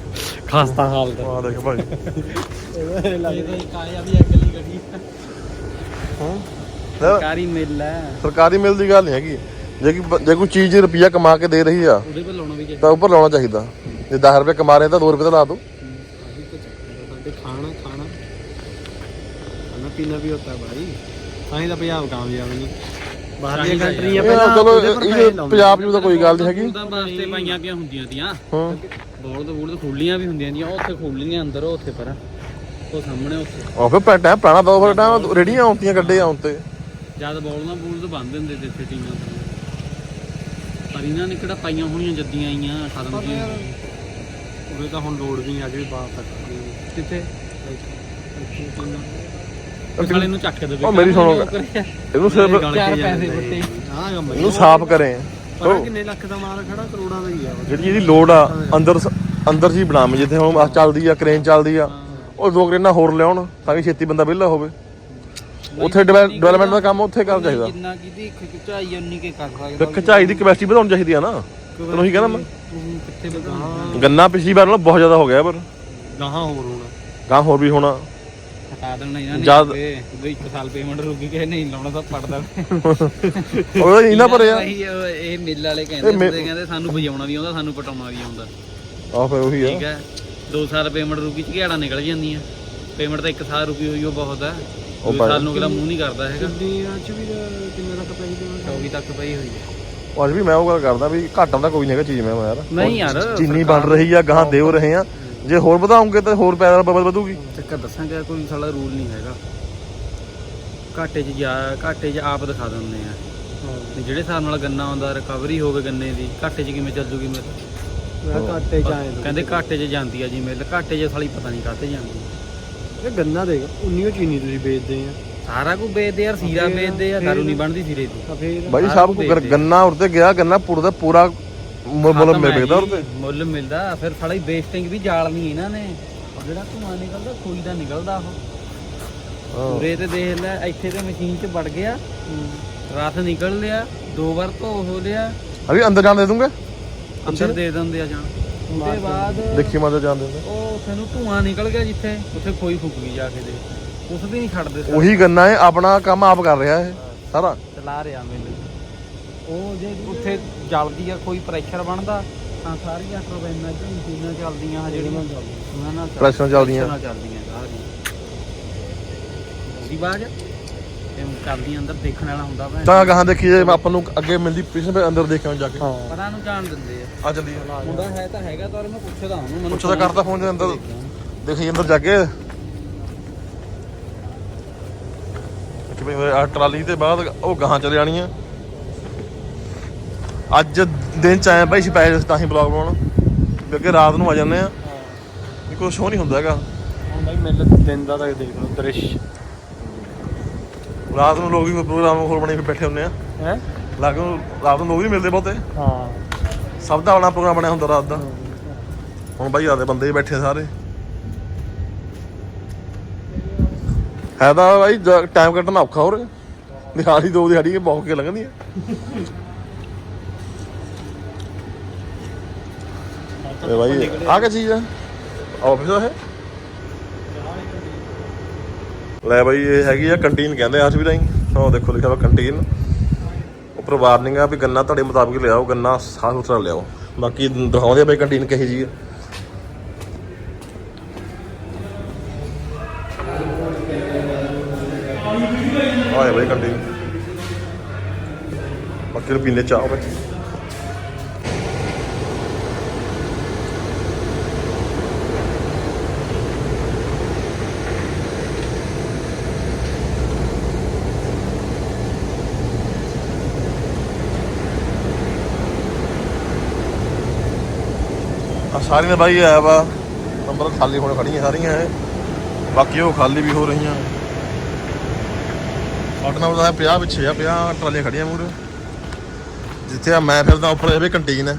Speaker 3: ਖਾਸਤਾ ਹਾਲਤ।
Speaker 4: ਆ ਦੇਖ ਭਾਈ।
Speaker 3: ਸਰਕਾਰੀ ਮਿਲ
Speaker 4: ਦੀ ਗੱਲ ਨਹੀਂ ਹੈਗੀ। ਜੇ ਕਿ ਜੇ ਕੋਈ ਚੀਜ਼ ਰੁਪਿਆ ਕਮਾ ਕੇ ਦੇ ਰਹੀ ਆ
Speaker 3: ਲਾਉਣਾ ਚਾਹੀਦਾ
Speaker 4: ਤਾਂ ਉੱਪਰ ਲਾਉਣਾ ਚਾਹੀਦਾ। ਜੇ 10 ਰੁਪਏ ਕਮਾ ਰਹੇ ਤਾਂ 2 ਰੁਪਏ ਤਾਂ ਲਾ ਦੋ
Speaker 5: ਖਾਣਾ ਖਾਣਾ। ਖਾਣਾ ਪੀਣਾ ਵੀ ਹੁੰਦਾ ਭਾਈ ਤਾਂ ਹੀ ਤਾਂ ਪੰਜਾਬ ਕਾਮਯਾਬ ਨਹੀਂ ਬਾਹਰਲੀਆਂ ਕੰਟਰੀਆਂ ਪਹਿਲਾਂ
Speaker 4: ਚਲੋ ਇਹ ਪੰਜਾਬ ਨੂੰ ਤਾਂ ਕੋਈ ਗੱਲ ਨਹੀਂ ਹੈਗੀ।
Speaker 3: ਉਹਦਾ ਵਾਸਤੇ ਪਾਈਆਂ ਪਿਆ ਹੁੰਦੀਆਂ ਤੀਆਂ।
Speaker 4: ਹਾਂ।
Speaker 3: ਬੋਲ ਤੋਂ ਬੋਲ ਖੁੱਲੀਆਂ ਵੀ ਹੁੰਦੀਆਂ ਦੀਆਂ ਉੱਥੇ ਖੁੱਲੀਆਂ ਅੰਦਰ ਉਹ ਉੱਥੇ ਪਰ। ਉਹ ਸਾਹਮਣੇ ਉੱਥੇ।
Speaker 4: ਉਹ ਫਿਰ ਪੈ ਟਾਈਮ ਪੁਰਾਣਾ ਦੋ ਫਿਰ ਟਾਈਮ ਰੇੜੀਆਂ ਆਉਂਦੀਆਂ ਗੱਡੇ ਆਉਂ ਤੇ।
Speaker 3: ਜਦ ਬੋਲ ਨਾਲ ਬੋਲ ਤੋਂ ਬੰਦ ਹੁੰਦੇ ਤੇ ਇੱਥੇ ਟੀਮਾਂ ਪਰ ਇਹਨਾਂ ਨੇ ਕਿਹੜਾ ਪਾਈਆਂ ਹੋਣੀਆਂ ਜੱਦੀਆਂ ਆਈਆਂ ਖਤਮ ਜੀ
Speaker 5: ਉਹਦੇ ਤਾਂ ਹੁਣ ਲੋੜ ਵੀ ਨਹੀਂ ਅੱਜ ਵੀ ਬਾਤ ਤੱਕ।
Speaker 3: ਕਿੱਥੇ? ਸਾਲੇ ਨੂੰ ਚੱਕ ਦੇ
Speaker 4: ਉਹ ਮੇਰੀ ਸੁਣੋ ਇਹਨੂੰ ਸਿਰਫ
Speaker 3: ਚਾਰ ਪੈਸੇ ਫੁੱਟੇ
Speaker 5: ਹਾਂ ਕੰਮ
Speaker 4: ਇਹਨੂੰ ਸਾਫ਼ ਕਰੇ।
Speaker 5: ਪਤਾ ਕਿੰਨੇ ਲੱਖ ਦਾ ਮਾਲ ਖੜਾ ਕਰੋੜਾਂ ਦਾ ਹੀ ਆ।
Speaker 4: ਜਿਹੜੀ ਇਹਦੀ ਲੋੜ ਆ ਅੰਦਰ ਅੰਦਰ ਜੀ ਬਣਾਵੇਂ ਜਿੱਥੇ ਹੁਣ ਚੱਲਦੀ ਆ ਕਰੇਨ ਚੱਲਦੀ ਆ ਉਹ ਦੋ ਕਰੇਨਾਂ ਹੋਰ ਲਿਆਉਣ ਤਾਂ ਕਿ ਛੇਤੀ ਬੰਦਾ ਵਿਹਲਾ ਹੋਵੇ। ਉੱਥੇ ਡਿਵੈਲਪਮੈਂਟ ਦਾ ਕੰਮ ਉੱਥੇ ਕਰਨਾ ਚਾਹੀਦਾ।
Speaker 3: ਜਿੰਨਾ ਕਿਦੀ ਖਿਚਾਈ ਉਨੀ ਕੇ ਕਰ ਸਕਦਾ
Speaker 4: ਖਚਾਈ ਦੀ ਕਪੈਸਿਟੀ ਵਧਾਉਣੀ ਚਾਹੀਦੀ ਆ ਨਾ। ਤੈਨੂੰ ਹੀ ਕਹਿੰਦਾ ਮੈਂ।
Speaker 3: ਕਿੱਥੇ ਬਗਾ
Speaker 4: ਗੰਨਾ ਪਿਛਲੀ ਵਾਰ ਨਾਲੋਂ ਬਹੁਤ ਜ਼ਿਆਦਾ ਹੋ ਗਿਆ ਪਰ।
Speaker 5: ਗਾਹਾਂ ਹੋਰ ਹੋਣਾ।
Speaker 4: ਗਾਂ ਹੋਰ ਵੀ ਹੋਣਾ।
Speaker 3: ਹਟਾ ਦੇਣਾ ਇਹਨਾਂ ਨੇ
Speaker 4: ਜਦ-
Speaker 3: ਉਹਦੇ ਇੱਕ ਸਾਲ ਪੇਮੈਂਟ ਰੁਕੀ ਕਿ ਨਹੀਂ ਲਾਉਣਾ ਤਾਂ ਪੜਦਾ
Speaker 4: ਉਹ ਇਹਨਾਂ ਪਰ ਆ
Speaker 3: ਇਹ ਮਿੱਲ ਵਾਲੇ ਕਹਿੰਦੇ
Speaker 4: ਇਹ ਮਿ-
Speaker 3: ਹੁੰਦੇ ਕਹਿੰਦੇ ਸਾਨੂੰ ਵਜਾਉਣਾ ਵੀ ਆਉਂਦਾ ਸਾਨੂੰ ਪਟਾਉਣਾ ਵੀ ਆਉਂਦਾ।
Speaker 4: ਆ ਫਿਰ ਉਹੀ
Speaker 3: ਠੀਕ
Speaker 4: ਆ
Speaker 3: ਹੈ। 2 ਸਾਲ ਪੇਮੈਂਟ ਰੁਕੀ ਚ ਘਿਆੜਾ ਨਿਕਲ ਜਾਂਦੀਆਂ। ਪੇਮੈਂਟ ਤਾਂ 1 ਸਾਲ ਰੁਕੀ ਹੋਈ ਉਹ ਬਹੁਤ ਹੈ
Speaker 4: ਉਹ
Speaker 3: 2
Speaker 4: ਭਾਈ-
Speaker 3: ਸਾਲ ਨੂੰ ਅਗਲਾ ਮੂੰਹ ਨਹੀਂ ਕਰਦਾ ਹੈਗਾ।
Speaker 5: ਦਿੱਲੀਆਂ ਚ ਵੀ ਤਾਂ ਕਿੰਨੇ ਤੱਕ ਪਈ ਦੇ
Speaker 3: 24 ਤੱਕ ਪਈ ਹੋਈ ਹੈ
Speaker 4: ਉਹ ਅੱਜ ਵੀ ਮੈਂ ਉਹ ਗੱਲ ਕਰਦਾ ਵੀ ਘਾਟਾ ਤਾਂ ਕੋਈ ਨਹੀਂ ਹੈਗਾ ਚੀਜ਼ ਮੈਂ ਯਾਰ।
Speaker 3: ਨਹੀਂ ਯਾਰ
Speaker 4: ਚੀਨੀ ਬਣ ਰਹੀ ਆ ਗਾਂ ਦੇਵ ਰਹੇ ਆ। ਜੇ ਹੋਰ ਵਧਾਉਂਗੇ ਤਾਂ ਹੋਰ ਪੈਦਾ ਬਬਲ ਵਧੂਗੀ।
Speaker 3: ਚੱਕਰ ਦੱਸਾਂਗਾ ਕੋਈ ਸਾਲਾ ਰੂਲ ਨਹੀਂ ਹੈਗਾ। ਘਾਟੇ 'ਚ ਜਾ ਘਾਟੇ 'ਚ ਆਪ ਦਿਖਾ ਦਿੰਦੇ ਆ। ਤੇ ਜਿਹੜੇ ਹਿਸਾਬ ਨਾਲ ਗੰਨਾ ਆਉਂਦਾ ਰਿਕਵਰੀ ਹੋਵੇ ਗੰਨੇ ਦੀ ਘਾਟੇ 'ਚ ਕਿਵੇਂ ਚੱਲ ਜੂਗੀ ਮਿਲ?
Speaker 5: ਮੈਂ ਘਾਟੇ ਚ ਆਏ
Speaker 3: ਕਹਿੰਦੇ ਘਾਟੇ 'ਚ। ਜਾਂਦੀ ਆ ਜੀ ਮਿਲ ਘਾਟੇ 'ਚ ਸਾਲੀ ਪਤਾ ਨਹੀਂ ਕਾਹਤੇ ਜਾਂਦੀ।
Speaker 5: ਇਹ ਗੰਨਾ ਦੇਖ ਉਨੀਓ ਚੀਨੀ ਤੁਸੀਂ ਵੇਚਦੇ ਆ।
Speaker 3: ਸਾਰਾ ਕੁਝ ਵੇਚਦੇ ਯਾਰ ਸੀਰਾ ਵੇਚਦੇ ਆ ਦਾਰੂ ਨਹੀਂ ਬਣਦੀ ਸੀਰੇ ਦੀ
Speaker 4: ਬਾਈ
Speaker 3: ਦੇਖ
Speaker 4: ਕੋ। ਗੰਨਾ ਉਰਤੇ ਗਿਆ ਗੰਨਾ ਪੂਰਾ ਦਾ ਪੂਰਾ ਮੁੱਲ
Speaker 3: ਹੈ ਮਿਲਦਾ। ਫਿਰ ਸਾਲਾ ਹੀ ਵੇਸਟਿੰਗ ਵੀ ਜਾਲਣੀ ਇਹਨਾਂ ਨੇ। ਉਹ ਜਿਹੜਾ ਧੂਆਂ ਨਿਕਲਦਾ ਖੋਈ ਦਾ ਨਿਕਲਦਾ ਉਹ। ਪੂਰੇ ਤੇ ਦੇਖ ਲੈ ਇੱਥੇ ਤੇ ਮਸ਼ੀਨ 'ਚ ਵੜ ਗਿਆ। ਰਸ ਨਿਕਲ ਲਿਆ ਦੋ ਵਾਰ ਧੋ ਹੋ ਲਿਆ।
Speaker 4: ਅਭੀ ਅੰਦਰ ਜਾਣ ਦੇ ਦੂੰਗੇ?
Speaker 3: ਅੰਦਰ ਦੇ ਦਿੰਦੇ ਆ ਜਾਣ। ਉਹਦੇ ਬਾਅਦ
Speaker 4: ਦੇਖੀ ਮੈਂ ਤਾਂ ਜਾਣ ਦਿੰਦੇ।
Speaker 3: ਉਹ ਉੱਥੇ ਨੂੰ ਧੂਆਂ ਨਿਕਲ ਗਿਆ ਜਿੱਥੇ ਉੱਥੇ ਖੋਈ ਫੁੱਕ ਗਈ ਜਾ ਕੇ ਦੇ ਉਸ ਵੀ ਨਹੀਂ ਛੱਡਦੇ।
Speaker 4: ਉਹੀ ਗੰਨਾ ਹੈ ਆਪਣਾ ਕੰਮ ਆਪ ਕਰ ਰਿਹਾ ਇਹ ਸਾਰਾ।
Speaker 3: ਚਲਾ ਰਿਹਾ ਮੈਨੂੰ। ਉਹ ਜੇ ਉੱਥੇ ਜਲਦੀ ਆ ਕੋਈ ਪ੍ਰੈਸ਼ਰ ਬਣਦਾ ਤਾਂ ਸਾਰੀਆਂ ਟਰਬਾਈਨਾਂ ਚ ਮਸ਼ੀਨਾਂ ਚੱਲਦੀਆਂ ਆ ਜਿਹੜੀਆਂ ਉਹਨਾਂ ਨਾਲ ਚੱਲ-
Speaker 4: ਪ੍ਰੈਸ਼ਰ ਚੱਲਦੀਆਂ।
Speaker 3: ਨਾਲ ਚੱਲਦੀਆਂ ਸਾਰੀਆਂ। ਉਹਦੀ ਬਾਜ ਤੇ ਅੰਦਰ ਦੇਖਣ ਵਾਲਾ ਹੁੰਦਾ ਭੈਣ
Speaker 4: ਤਾਂ ਗਾਹਾਂ ਦੇਖੀ ਜੇ ਆਪਾਂ ਨੂੰ ਅੱਗੇ ਮਿਲਦੀ ਪਿਛਲੇ ਦੇ ਅੰਦਰ ਦੇਖਾਂ ਜਾ ਕੇ।
Speaker 5: ਹਾਂ।
Speaker 3: ਪਰਾਂ ਨੂੰ ਜਾਣ ਦਿੰਦੇ ਆ।
Speaker 4: ਆ ਚੱਲੀਏ।
Speaker 3: ਮੁੰਡਾ ਹੈ ਤਾਂ ਹੈਗਾ ਤਾਂ ਮੈਂ ਪੁੱਛਦਾ ਉਹਨੂੰ ਮੈਨੂੰ
Speaker 4: ਪੁੱਛਦਾ ਕਰਦਾ ਫੋਨ ਦੇ ਅੰਦਰ। ਦੇਖੀ ਅੰਦਰ ਜਾ ਕੇ। ਕਿ ਭਈ ਆ ਟਰਾਲੀ ਤੇ ਬਾਅਦ ਉਹ ਗਾਹਾਂ ਚਲੇ ਜਾਣੀ ਆ ਅੱਜ ਦਿਨ ਚ ਆਏ ਭਾਈ ਸਪੈਸ਼ਲ ਤਾਂ ਹੀ ਬਲੌਗ ਬਣਾਉਣ। ਅੱਗੇ ਰਾਤ ਨੂੰ ਆ ਜਾਂਦੇ ਆ। ਇਹ ਕੋਈ ਸ਼ੋਅ ਨਹੀਂ ਹੁੰਦਾ ਹੈਗਾ।
Speaker 5: ਹੁਣ ਬਾਈ ਮਿਲ ਦਿਨ ਦਾ ਤਾਂ ਦੇਖ ਲਓ ਦ੍ਰਿਸ਼।
Speaker 4: ਰਾਤ ਨੂੰ ਲੋਕ ਵੀ ਪ੍ਰੋਗਰਾਮ ਹੋਰ ਬਣੇ ਕੇ ਬੈਠੇ ਹੁੰਦੇ ਆ।
Speaker 5: ਹੈ?
Speaker 4: ਨੂੰ ਰਾਤ ਨੂੰ ਲੋਕ ਨਹੀਂ ਮਿਲਦੇ ਬਹੁਤੇ।
Speaker 5: ਹਾਂ।
Speaker 4: ਸਭ ਦਾ ਆਪਣਾ ਪ੍ਰੋਗਰਾਮ ਬਣਿਆ ਹੁੰਦਾ ਰਾਤ ਦਾ। ਹੁਣ ਬਾਈ ਰਾਤ ਦੇ ਬੰਦੇ ਹੀ ਬੈਠੇ ਸਾਰੇ। ਹੈ ਤਾਂ ਬਾਈ ਟਾਈਮ ਕੱਢਣਾ ਔਖਾ ਹੋ ਰਿਹਾ ਦਿਹਾੜੀ ਦੋ ਦਿਹਾੜੀ ਬਹੁਤ ਕੇ ਲੰਘਦੀ ਹੈ ਇਹ ਬਾਈ ਆ ਕੀ ਚੀਜ਼ ਹੈ ਆਫਿਸ ਹੈ ਲੈ ਬਾਈ, ਇਹ ਹੈਗੀ ਆ ਕੰਟੀਨ ਕਹਿੰਦੇ ਆ ਵੀ ਤਾਂ ਉਹ ਦੇਖੋ, ਲਿਖਿਆ ਵਾ ਕੰਟੀਨ ਉੱਪਰ ਵਾਰਨਿੰਗ ਆ ਵੀ ਗੰਨਾ ਤੁਹਾਡੇ ਮੁਤਾਬਿਕ ਲਿਆਓ, ਗੰਨਾ ਸਾਫ਼ ਸੁਥਰਾ ਲਿਆਓ। ਬਾਕੀ ਦਿਖਾਉਂਦੇ ਆ ਬਈ ਕੰਟੀਨ ਕਹੀ ਜੀ ਆ। ਆਏ ਬਈ ਕੰਟੀਨ ਬਾਕੀ ਨੂੰ ਚਾਹ ਬਈ। ਸਾਰੀਆਂ ਬਾਈ ਆਇਆ ਵਾ ਨੰਬਰ ਖਾਲੀ ਹੋਣ ਖੜੀਆਂ ਸਾਰੀਆਂ ਇਹ। ਬਾਕੀ ਉਹ ਖਾਲੀ ਵੀ ਹੋ ਰਹੀਆਂ। ਸਾਡੇ ਨਾਲ ਤਾਂ 50 ਪਿੱਛੇ ਆ 50 ਟਰਾਲੀਆਂ ਖੜੀਆਂ ਮੂਰੇ ਜਿੱਥੇ ਆ ਮੈਂ ਫਿਰਦਾ, ਉੱਪਰ ਇਹ ਵੀ ਕੰਟੀਨ ਹੈ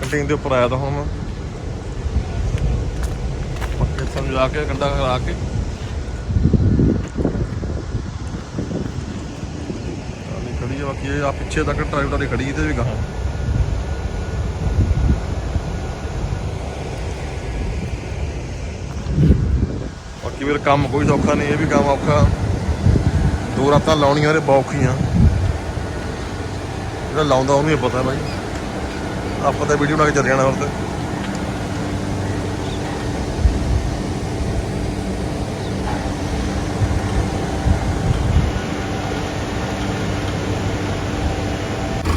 Speaker 4: ਕੰਟੀਨ ਦੇ ਉੱਪਰ ਆਇਆ ਤਾਂ ਹੁਣ ਮੈਂ। ਪੱਕੇ ਸਮਝਾ ਕੇ ਕੰਡਾ ਕਰਾ ਕੇ। ਟਰਾਲੀ ਖੜੀ ਆ, ਬਾਕੀ ਆ ਪਿੱਛੇ ਤੱਕ ਟਰਾਲੀ ਟਰਾਲੀ ਖੜੀ ਤੇ ਵੀ ਗਾਹਾਂ। ਬਾਕੀ ਵੀਰ, ਕੰਮ ਕੋਈ ਸੌਖਾ ਨਹੀਂ, ਇਹ ਵੀ ਕੰਮ ਔਖਾ। ਦੋ ਰਾਤਾਂ ਲਾਉਣੀਆਂ ਨੇ ਬੌਖੀਆਂ ਜਿਹੜਾ ਲਾਉਂਦਾ ਉਹਨੂੰ ਹੀ ਪਤਾ ਬਾਈ। ਆਪਾਂ ਤਾਂ ਵੀਡੀਓ ਬਣਾ ਕੇ ਚੱਲ ਜਾਣਾ ਹੋਰ ਤੇ।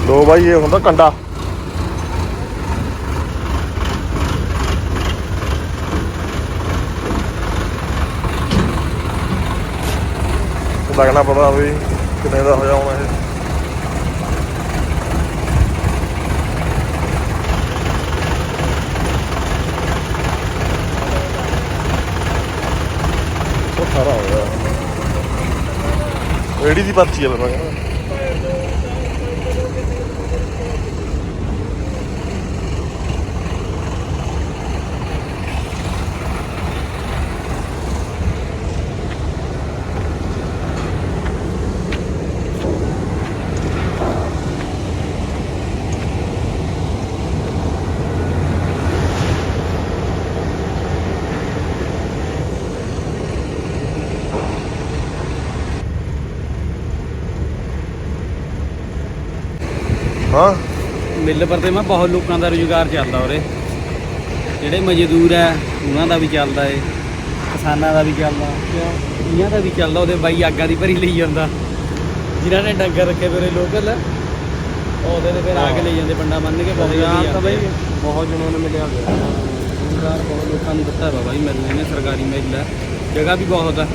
Speaker 4: ਲੋ ਬਾਈ, ਇਹ ਹੁੰਦਾ ਕੰਡਾ। ਲੱਗਣਾ ਪਤਾ ਵੀ ਕਿੰਨੇ ਦਾ ਹੋਇਆ ਹੋਣਾ ਇਹ। ਉਹ ਸਾਰਾ ਹੋਇਆ। ਰੇੜੀ ਦੀ ਪਰਚੀ ਆ ਮੈਂ ਕਹਿੰਦਾ। ਹਾਂ
Speaker 3: ਮਿੱਲ ਪਰ ਤੇ ਮੈਂ ਬਹੁਤ ਲੋਕਾਂ ਦਾ ਰੁਜ਼ਗਾਰ ਚੱਲਦਾ ਉਰੇ। ਜਿਹੜੇ ਮਜ਼ਦੂਰ ਆ ਉਹਨਾਂ ਦਾ ਵੀ ਚੱਲਦਾ ਏ ਕਿਸਾਨਾਂ ਦਾ ਵੀ ਚੱਲਦਾ ਇਹਨਾਂ ਦਾ ਵੀ ਚੱਲਦਾ ਉਹਦੇ ਬਾਈ ਆਗਾਂ ਦੀ ਭਰੀ ਲਈ ਜਾਂਦਾ। ਜਿਨ੍ਹਾਂ ਨੇ ਡੰਗਰ ਰੱਖੇ ਮੇਰੇ ਲੋਕਲ ਉਹਦੇ ਤੇ ਫਿਰ ਆ ਕੇ ਲਈ ਜਾਂਦੇ ਪੰਡਾ ਬੰਨ ਕੇ ਬਹੁਤ
Speaker 5: ਯਾਰ ਤਾਂ ਬਾਈ ਬਹੁਤ ਜਣਿਆਂ ਨੂੰ ਮਿਲਿਆ ਹੋਇਆ।
Speaker 3: ਰੁਜ਼ਗਾਰ ਬਹੁਤ ਲੋਕਾਂ ਨੂੰ ਦਿੱਤਾ ਵਾ ਬਾਈ ਮੈਨੂੰ ਇਹਨੇ ਸਰਕਾਰੀ ਮਿਲ ਹੈ। ਜਗ੍ਹਾ ਵੀ ਬਹੁਤ ਹੈ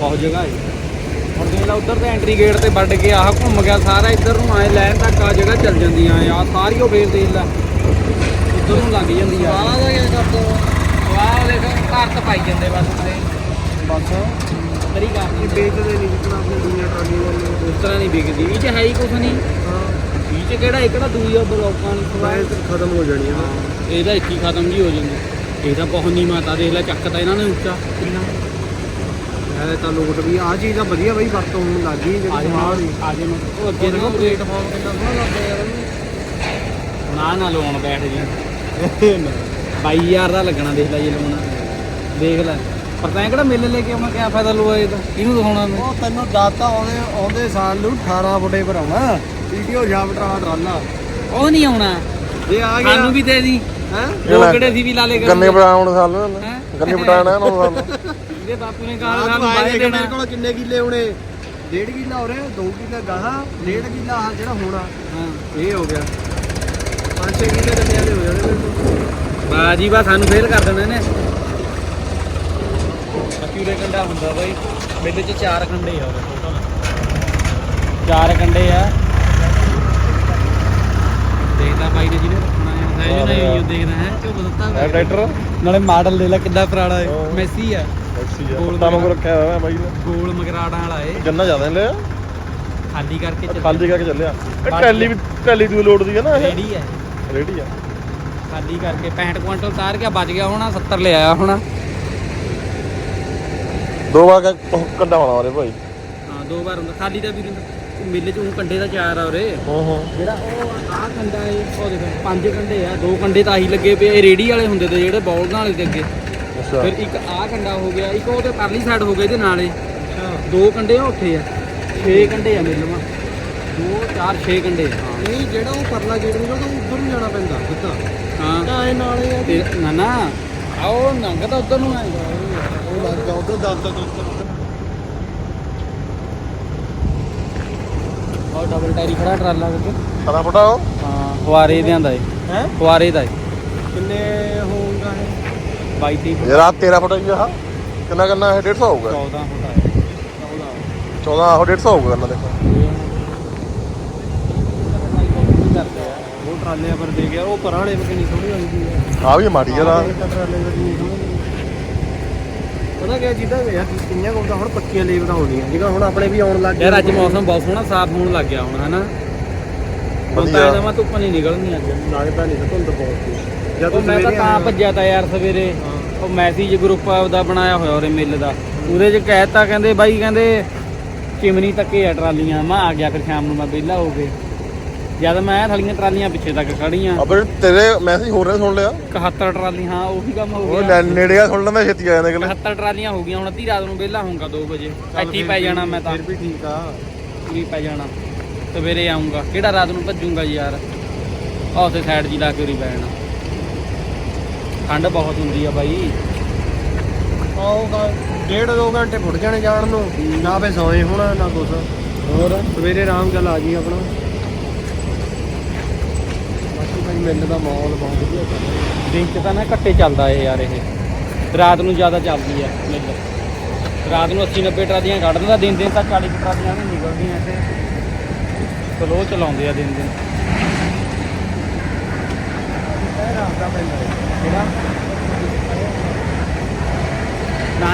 Speaker 3: ਬਹੁਤ ਜਗ੍ਹਾ ਹੈ ਦੇਖ ਲਾ ਉਧਰ ਤੇ ਐਂਟਰੀ ਗੇਟ ਤੇ ਵੱਢ ਕੇ ਆਹ ਘੁੰਮ ਗਿਆ ਸਾਰਾ ਇੱਧਰ ਨੂੰ ਆਏ ਲੈਣ ਤੱਕ ਆ ਜਗ੍ਹਾ ਚੱਲ ਜਾਂਦੀਆਂ ਆ ਸਾਰੀ ਉਹ ਫੇਰ ਦੇਖ ਲੈ। ਉੱਧਰ ਨੂੰ ਲੱਗ ਜਾਂਦੀ ਆ। ਵਾਹ ਦਾ ਕੀ ਕਰਦਾ ਵਾਹ ਦੇਖ ਘਰ ਤਾਂ ਪਾਈ ਜਾਂਦੇ ਬਸ ਤੇ
Speaker 5: ਬਸ।
Speaker 3: ਤਰੀ ਕਰਦੀ
Speaker 5: ਵੇਚਦੇ ਨਹੀਂ ਜਿੱਤਨਾ ਆਪਣੀ ਦੁਨੀਆ ਟਰਾਲੀ ਵਾਲੇ।
Speaker 3: ਉਸ ਤਰ੍ਹਾਂ ਨਹੀਂ ਵਿਕਦੀ। ਇਹ ਚ ਹੈ ਹੀ ਕੁਛ ਨਹੀਂ।
Speaker 5: ਹਾਂ।
Speaker 3: ਇਹ ਚ ਕਿਹੜਾ ਇਕੜਾ ਦੂਜਾ ਬਲੋਕਾਂ ਨੂੰ
Speaker 5: ਮੈਂ ਖਤਮ ਹੋ ਜਾਣੀ ਆ।
Speaker 3: ਇਹਦਾ ਇੱਕ ਹੀ ਖਤਮ ਜੀ ਹੋ ਜਾਂਦੀ ਇਹਦਾ ਬਹੁਤ ਨੀ ਮਾਤਾ ਦੇਖ ਲੈ ਚੱਕਦਾ ਇਹਨਾਂ ਨੇ ਉੱਚਾ। ਕਿੰਨਾ?
Speaker 5: ਇਹ ਤਾਂ ਲੋਟ ਵੀ ਆ। ਚੀਜ਼ ਤਾਂ ਵਧੀਆ ਬਾਈ ਵਰਤੋਂ ਹੋਣ ਲੱਗ ਗਈ ਜਿਹੜੀ ਸਮਾਨ। ਦੀ
Speaker 3: ਆਜੇ ਨੂੰ ਉਹ ਅੱਗੇ
Speaker 5: ਦੇਖੋ।
Speaker 3: ਨੂੰ
Speaker 5: ਪਲੇਟਫਾਰਮ ਕਿੰਨਾ ਸੋਹਣਾ ਲੱਗਦਾ ਯਾਰ
Speaker 3: ਨਾ ਨਾ ਲਾਉਣ ਬੈਠ ਜੀ। 22000 ਦਾ ਲੱਗਣਾ ਦੇਖ ਲੈ ਜੇ ਲਾਉਣਾ। ਦੇਖ ਲੈ। ਪਰ ਤੈਂ ਕਿਹੜਾ ਮਿਲ ਲੈ ਕੇ ਆਉਣਾ ਕਿਆ ਫਾਇਦਾ ਲਵਾ ਇਹਦਾ ਇਹਨੂੰ ਦਿਖਾਉਣਾ ਮੈਂ
Speaker 5: ਉਹ ਤੈਨੂੰ ਦਾਤਾ ਆਉਂਦੇ ਆਉਂਦੇ ਸਾਲ ਨੂੰ 18 ਫੁੱਟੇ ਪਰ ਆਉਣਾ। ਵੀਡੀਓ ਜਾਵਟਰਾ ਟਰਾਲਾ
Speaker 3: ਉਹ ਨਹੀਂ ਆਉਣਾ।
Speaker 5: ਜੇ ਆ
Speaker 3: ਸਾਨੂੰ ਵੀ ਦੇ ਦੀ।
Speaker 5: ਹੈ?
Speaker 3: ਦੋ ਕਿਹੜੇ ਸੀ ਵੀ ਲਾ ਲੇ
Speaker 4: ਗੰਨੇ ਬੜਾਉਣ ਸਾਲ ਨੂੰ।
Speaker 3: ਹੈਂ?
Speaker 4: ਗੰਨੇ ਬਟਾਣਾ ਨਾ ਸਾਲ ਨੂੰ।
Speaker 3: ਇਹਦੇ ਬਾਪੂ ਨੇ
Speaker 5: ਤੂੰ
Speaker 3: ਸਾਨੂੰ
Speaker 5: ਦੇਖ
Speaker 3: ਦੇਣਾ।
Speaker 5: ਮੇਰੇ ਕੋਲ ਕਿੰਨੇ ਕਿੱਲੇ ਹੋਣੇ? ਡੇਢ ਕਿੱਲਾ ਹੋ ਰਿਹਾ 2 ਕਿੱਲਾ ਗਾਹਾਂ ਡੇਢ ਕਿੱਲਾ ਆਹ ਜਿਹੜਾ ਹੋਣਾ।
Speaker 3: ਹਾਂ
Speaker 5: ਇਹ ਹੋ ਗਿਆ। 5-6 ਕਿੱਲੇ ਗੰਨਿਆਂ ਦੇ ਹੋ ਜਾਣੇ ਮੇਰੇ ਕੋਲ।
Speaker 3: ਬਾਜੀ ਬਾ ਸਾਨੂੰ ਫੇਲ ਕਰ ਦੇਣਾ ਇਹਨੇ। ਅਕਿਊਰੇ ਕੰਡਾ ਹੁੰਦਾ ਬਾਈ। ਮੇਲੇ 'ਚ ਚਾਰ ਕੰਡੇ ਆ ਚਾਰ ਕੰਡੇ ਆ। ਦੇਖਦਾ ਬਾਈ ਨੇ ਜਿਹਨੇ ਰੱਖਣਾ ਹੈ। ਹੈ ਜੋ ਨਹੀਂ ਉਹ ਦੇਖਦਾ ਹੈ
Speaker 4: ਹੈ ਟਰੈਕਟਰ
Speaker 3: ਨਾਲੇ ਮਾਡਲ ਲੈ ਲੈ ਕਿੱਡਾ ਪੁਰਾਣਾ ਹੈ।
Speaker 4: ਹਾਂ।
Speaker 3: ਮੈਸੀ ਆ
Speaker 4: ਐਕਸੀ ਆ
Speaker 3: ਗੋਲ
Speaker 4: ਪੱਤਾ ਵਾਂਗੂ ਰੱਖਿਆ ਹੋਇਆ ਬਾਈ ਨੇ।
Speaker 3: ਗੋਲ ਮਗਰਾੜਾਂ ਵਾਲਾ ਏ।
Speaker 4: ਗੰਨਾ ਜ਼ਿਆਦਾ ਲਿਆ।
Speaker 3: ਖਾਲੀ ਕਰਕੇ ਚੱਲ
Speaker 4: ਖਾਲੀ ਕਰਕੇ ਚੱਲਿਆ। ਇਹ ਟੈਲੀ ਵੀ ਟੈਲੀ ਦੂ ਲੋਡ ਦੀ ਹੈ ਨਾ ਇਹ।
Speaker 3: ਰੇੜੀ ਹੈ।
Speaker 4: ਰੇਡੀ ਆ
Speaker 3: ਖਾਲੀ ਕਰਕੇ 65 ਕੁਇੰਟਲ ਤਾਰ ਗਿਆ ਬਚ ਗਿਆ ਹੋਣਾ 70 ਲਿਆਇਆ ਹੋਣਾ।
Speaker 4: ਦੋ ਵਾਰ ਕੰਡਾ ਹੋਣਾ ਉਹਦੇ ਭਾਈ।
Speaker 3: ਹਾਂ ਦੋ ਵਾਰ ਹੁੰਦਾ। ਖਾਲੀ ਦਾ ਵੀ ਮੇਲੇ 'ਚ ਉਹ ਕੰਡੇ ਦਾ ਚਾਰ ਆ ਉਰੇ।
Speaker 4: ਹਾਂ ਹਾਂ।
Speaker 3: ਜਿਹੜਾ ਉਹ ਆਹ ਕੰਡਾ ਏ ਉਹ ਦੇਖ ਪੰਜ ਕੰਡੇ ਆ। ਦੋ ਕੰਡੇ ਤਾਂ ਆਹੀ ਲੱਗੇ ਪਏ ਇਹ ਰੇੜੀ ਵਾਲੇ ਹੁੰਦੇ ਤੇ ਜਿਹੜੇ ਦੇ ਅੱਗੇ।
Speaker 4: ਅੱਛਾ।
Speaker 3: ਫਿਰ ਇੱਕ ਆਹ ਕੰਡਾ ਹੋ ਗਿਆ ਇੱਕ ਉਹ ਤੇ ਪਰਲੀ ਸਾਈਡ ਹੋ ਗਿਆ ਇਹਦੇ ਨਾਲੇ ਦੋ ਕੰਡੇ ਆ ਉੱਥੇ ਆ 6 ਕੰਡੇ ਆ ਮਿਲਵਾ ਦੋ ਚਾਰ 6 ਕੰਡੇ ਆ। ਹਾਂ।
Speaker 5: ਨਹੀਂ ਜਿਹੜਾ ਉਹ ਪਰਲਾ ਗੇਟ ਨਿਕਲਦਾ ਉਹ ਉੱਧਰ ਨੂੰ ਜਾਣਾ ਪੈਂਦਾ ਸਿੱਧਾ।
Speaker 3: ਹਾਂ।
Speaker 5: ਤਾਂ ਇਹ ਨਾਲੇ ਆ
Speaker 3: ਤੇ ਨਾ ਨਾ। ਆਓ ਨੰਗ ਤਾਂ ਉਧਰ ਨੂੰ। ਆ
Speaker 5: ਉਹ ਲੱਗ ਗਿਆ ਉਧਰ ਤੱਕ ਉੱਤਰ
Speaker 3: ਉਹ ਡਬਲ ਟਾਇਰੀ ਖੜਾ ਟਰਾਲਾ ਕਰਕੇ
Speaker 4: ਸਾਰਾ ਫਟਾ
Speaker 3: ਹਾਂ ਫੁਆਰੇ ਦੇ ਆਂਦਾ ਏ।
Speaker 5: ਹੈ?
Speaker 3: ਫੁਆਰੇ ਦਾ ਏ।
Speaker 5: ਕਿੰਨੇ
Speaker 3: 22 23
Speaker 4: ਇਹ ਰਾਤ 13 ਫੁੱਟ ਹੀ ਆ ਕਿੰਨਾ ਕਰਨਾ ਇਹ? 150 ਹੋਊਗਾ।
Speaker 3: 14 ਫੁੱਟ ਆਏ
Speaker 4: 14 ਆਹੋ 150 ਹੋਊਗਾ ਕਰਨਾ ਦੇਖੋ।
Speaker 5: ਉਹ ਟਰਾਲਿਆਂ ਪਰ ਦੇ ਗਿਆ ਉਹ ਪਰਾਂ ਵਾਲੇ ਕਿੰਨੀ ਸੋਹਣੀ ਲੱਗਦੀ ਹੈ
Speaker 4: ਆ। ਵੀ ਮਾੜੀ ਆ
Speaker 5: ਟਰਾਲੇ ਕਿੰਨੀ ਸੋਹਣੀ। ਪਤਾ ਕਿਆ ਜਿੱਦਾਂ ਯਾਰ ਕਿੰਨੀਆਂ ਕੋਲ ਤਾਂ ਹੁਣ ਪੱਕੀਆਂ ਲੇਬਰਾਂ ਹੋਣੀਆਂ। ਜਿਵੇਂ ਹੁਣ ਆਪਣੇ ਵੀ ਆਉਣ ਲੱਗ
Speaker 3: ਯਾਰ ਅੱਜ ਮੌਸਮ ਬਹੁਤ ਸੋਹਣਾ ਸਾਫ਼ ਹੋਣ ਲੱਗ ਗਿਆ ਹੁਣ ਹਨਾ? ਹੁਣ ਤਾਂ। ਇਹਦਾ ਧੁੱਪ ਨਹੀਂ ਨਿਕਲਣੀ ਅੱਜ।
Speaker 5: ਲੱਗਦਾ ਨਹੀਂ ਤਾਂ ਧੁੰਦ ਬਹੁਤ ਸੀ।
Speaker 3: ਉਹ ਮੈਂ ਤਾਂ ਤਾਂ ਭੱਜਿਆ ਤਾਂ ਯਾਰ ਸਵੇਰੇ। ਉਹ ਮੈਸੇਜ ਗਰੁੱਪ ਦਾ ਬਣਾਇਆ ਹੋਇਆ ਉਹਰੇ ਮਿੱਲ ਦਾ। ਉਹਦੇ 'ਚ ਕਹਿਤਾ ਕਹਿੰਦੇ ਬਾਈ ਕਹਿੰਦੇ ਚਿਮਨੀ ਤੱਕੇ ਆ ਟਰਾਲੀਆਂ। ਮੈਂ ਆ ਗਿਆ ਫਿਰ ਸ਼ਾਮ ਨੂੰ ਮੈਂ ਵਿਹਲਾ ਹੋ ਕੇ। ਜਦ ਮੈਂ ਥਲੀਆਂ ਟਰਾਲੀਆਂ ਪਿੱਛੇ ਤੱਕ ਖੜੀਆਂ
Speaker 4: ਅਬੇ ਤੇਰੇ ਮੈਸੇਜ ਹੋਰ ਨੇ ਸੁਣ ਲਿਆ?
Speaker 3: 71 ਟਰਾਲੀ ਹਾਂ ਉਹੀ ਕੰਮ ਹੋ
Speaker 4: ਉਹ
Speaker 3: ਗਿਆ।
Speaker 4: ਲੈ- ਨੇੜੇ ਆ ਸੁਣ ਲੈਂਦਾ ਛੇਤੀ ਆ ਜਾਂਦੇ ਅਗਲੇ
Speaker 3: 71 ਟਰਾਲੀਆਂ ਹੋ ਗਈਆਂ ਹੁਣ ਅੱਧੀ ਰਾਤ ਨੂੰ ਵਿਹਲਾ ਹੋਊਗਾ 2 ਵਜੇ। ਇੱਥੇ ਪੈ ਜਾਣਾ ਮੈਂ ਤਾਂ।
Speaker 5: ਫਿਰ ਵੀ ਠੀਕ ਆ।
Speaker 3: ਵੀ ਪੈ ਜਾਣਾ। ਸਵੇਰੇ ਆਉਂਗਾ ਕਿਹੜਾ ਰਾਤ ਨੂੰ ਭੱਜੂਗਾ ਯਾਰ? ਆਹ ਉੱਥੇ ਸਾਈਡ ਜੀ ਲਾ ਕੇ ਉਰੀ ਪੈ ਜਾਣਾ ਠੰਡ ਬਹੁਤ ਹੁੰਦੀ ਆ ਬਾਈ।
Speaker 5: ਆਉਗਾ ਡੇਢ ਦੋ ਘੰਟੇ ਫੁੱਟ ਜਾਣੇ ਜਾਣ ਨੂੰ ਨਾ ਫੇ ਸੌਏ ਹੋਣਾ ਨਾ ਕੁਛ। ਹੋਰ ਸਵੇਰੇ ਆਰਾਮ ਗੱਲ ਆ ਗਈ ਆਪਣਾ। ਬਾਕੀ ਭਾਈ ਮਿੰਟ ਦਾ ਮਾਹੌਲ ਬਹੁਤ ਵਧੀਆ
Speaker 3: ਦਿਨ ਚ ਤਾਂ ਨਾ ਘੱਟੇ ਚੱਲਦਾ ਇਹ ਯਾਰ ਇਹ। ਰਾਤ ਨੂੰ ਜ਼ਿਆਦਾ ਚੱਲਦੀ ਆ ਮਿੱਲ। ਰਾਤ ਨੂੰ 80 90 ਟਰਾਲੀਆਂ ਕੱਢ ਦਿੰਦਾ ਦਿਨ ਦਿਨ ਤਾਂ 40 ਕੁ ਟਰਾਲੀਆਂ ਵੀ ਨਿਕਲਦੀਆਂ ਤੇ ਸਲੋ ਚਲਾਉਂਦੇ ਆ ਦਿਨ ਦਿਨ।
Speaker 5: ਰਿਹਾ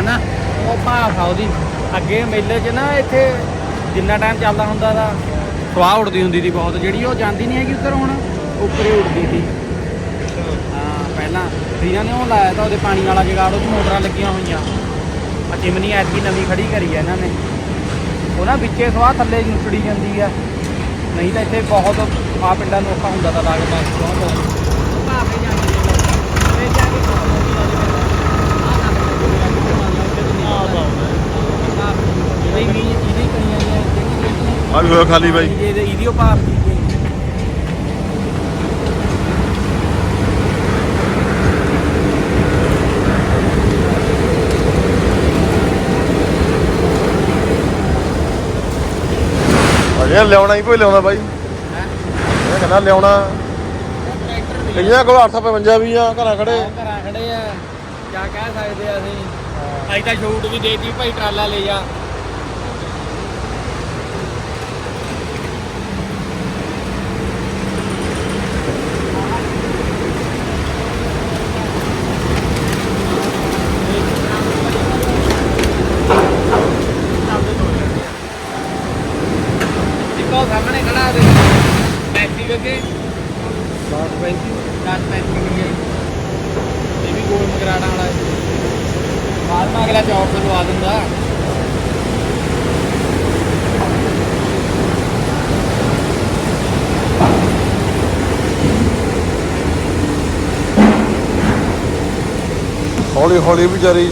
Speaker 3: ਨਾ ਉਹ ਭਾਫ ਆ ਉਹਦੀ। ਅੱਗੇ ਮੇਲੇ 'ਚ ਨਾ ਇੱਥੇ ਜਿੰਨਾ ਟਾਈਮ ਚੱਲਦਾ ਹੁੰਦਾ ਦਾ, ਸਵਾਹ ਉੜਦੀ ਹੁੰਦੀ ਸੀ ਬਹੁਤ। ਜਿਹੜੀ ਉਹ ਜਾਂਦੀ ਨਹੀਂ ਹੈਗੀ ਉੱਧਰ ਹੁਣ, ਉੱਪਰ ਹੀ ਸੀ। ਹਾਂ, ਪਹਿਲਾਂ ਇਹਨਾਂ ਨੇ ਉਹ ਲਾਇਆ ਤਾਂ ਉਹਦੇ ਪਾਣੀ ਵਾਲਾ ਜਗਾੜ ਉਹ ਮੋਟਰਾਂ ਲੱਗੀਆਂ ਹੋਈਆਂ। ਆ ਚਿਮਨੀ ਐਤਕੀ ਨਵੀਂ ਖੜੀ ਕਰੀ ਆ ਇਹਨਾਂ ਨੇ। ਉਹ ਨਾ ਵਿੱਚੇ ਸਵਾਹ, ਥੱਲੇ ਨੁੱਚੜੀ ਜਾਂਦੀ ਆ। ਨਹੀਂ ਤਾਂ ਇੱਥੇ ਬਹੁਤ ਆ ਪਿੰਡਾਂ ਨੂੰ ਔਖਾ ਹੁੰਦਾ ਤਾਂ ਲੱਗਦਾ ਬਹੁਤ। ਭਾਪੇ ਜਾਂਦੀ ਹੈ ਤੇ ਜਾ ਕੇ ਖਤਮ ਹੋ ਗਈ ਉਹਦੇ ਨਹੀਂ ਵੀ ਇਹਦੀ ਕਣੀਆਂ ਨੇ।
Speaker 4: ਆ ਵੀ ਹੋਇਆ ਖਾਲੀ ਬਾਈ।
Speaker 3: ਇਹਦੀ ਇਹਦੀ ਉਹ ਭਾਪ ਦੀ
Speaker 4: ਅਜੇ ਲਿਆਉਣਾ ਹੀ ਕੋਈ ਲਿਆਉਂਦਾ ਬਾਈ। ਇਹ ਕਹਿੰਦਾ ਲਿਆਉਣਾ। ਕਈਆਂ ਕੋਲ 855 ਵੀ ਆ ਘਰਾਂ ਖੜੇ।
Speaker 3: ਘਰਾਂ ਖੜੇ ਆ। ਕਿਆ ਕਹਿ ਸਕਦੇ ਆ ਅਸੀਂ। ਅਸੀਂ ਤਾਂ ਛੂਟ ਵੀ ਦੇਤੀ ਭਾਈ ਟਰਾਲਾ ਲੈ ਜਾ ਇੱਕੋ ਸਾਹਮਣੇ ਖੜਾ ਦੇ ਮੈਸੀ ਲੱਗੇ 10 35 10 35 ਗਈ ਇਹ ਵੀ ਗੋਲ ਮਗਰਾੜਾ ਵਾਲਾ ਹੈ ਬਾਅਦ ਮੈਂ ਅਗਲਾ ਚੌਕ ਤੋਂ ਲਵਾ ਦਿੰਦਾ
Speaker 4: ਹੌਲੀ ਹੌਲੀ ਵਿਚਾਰੀ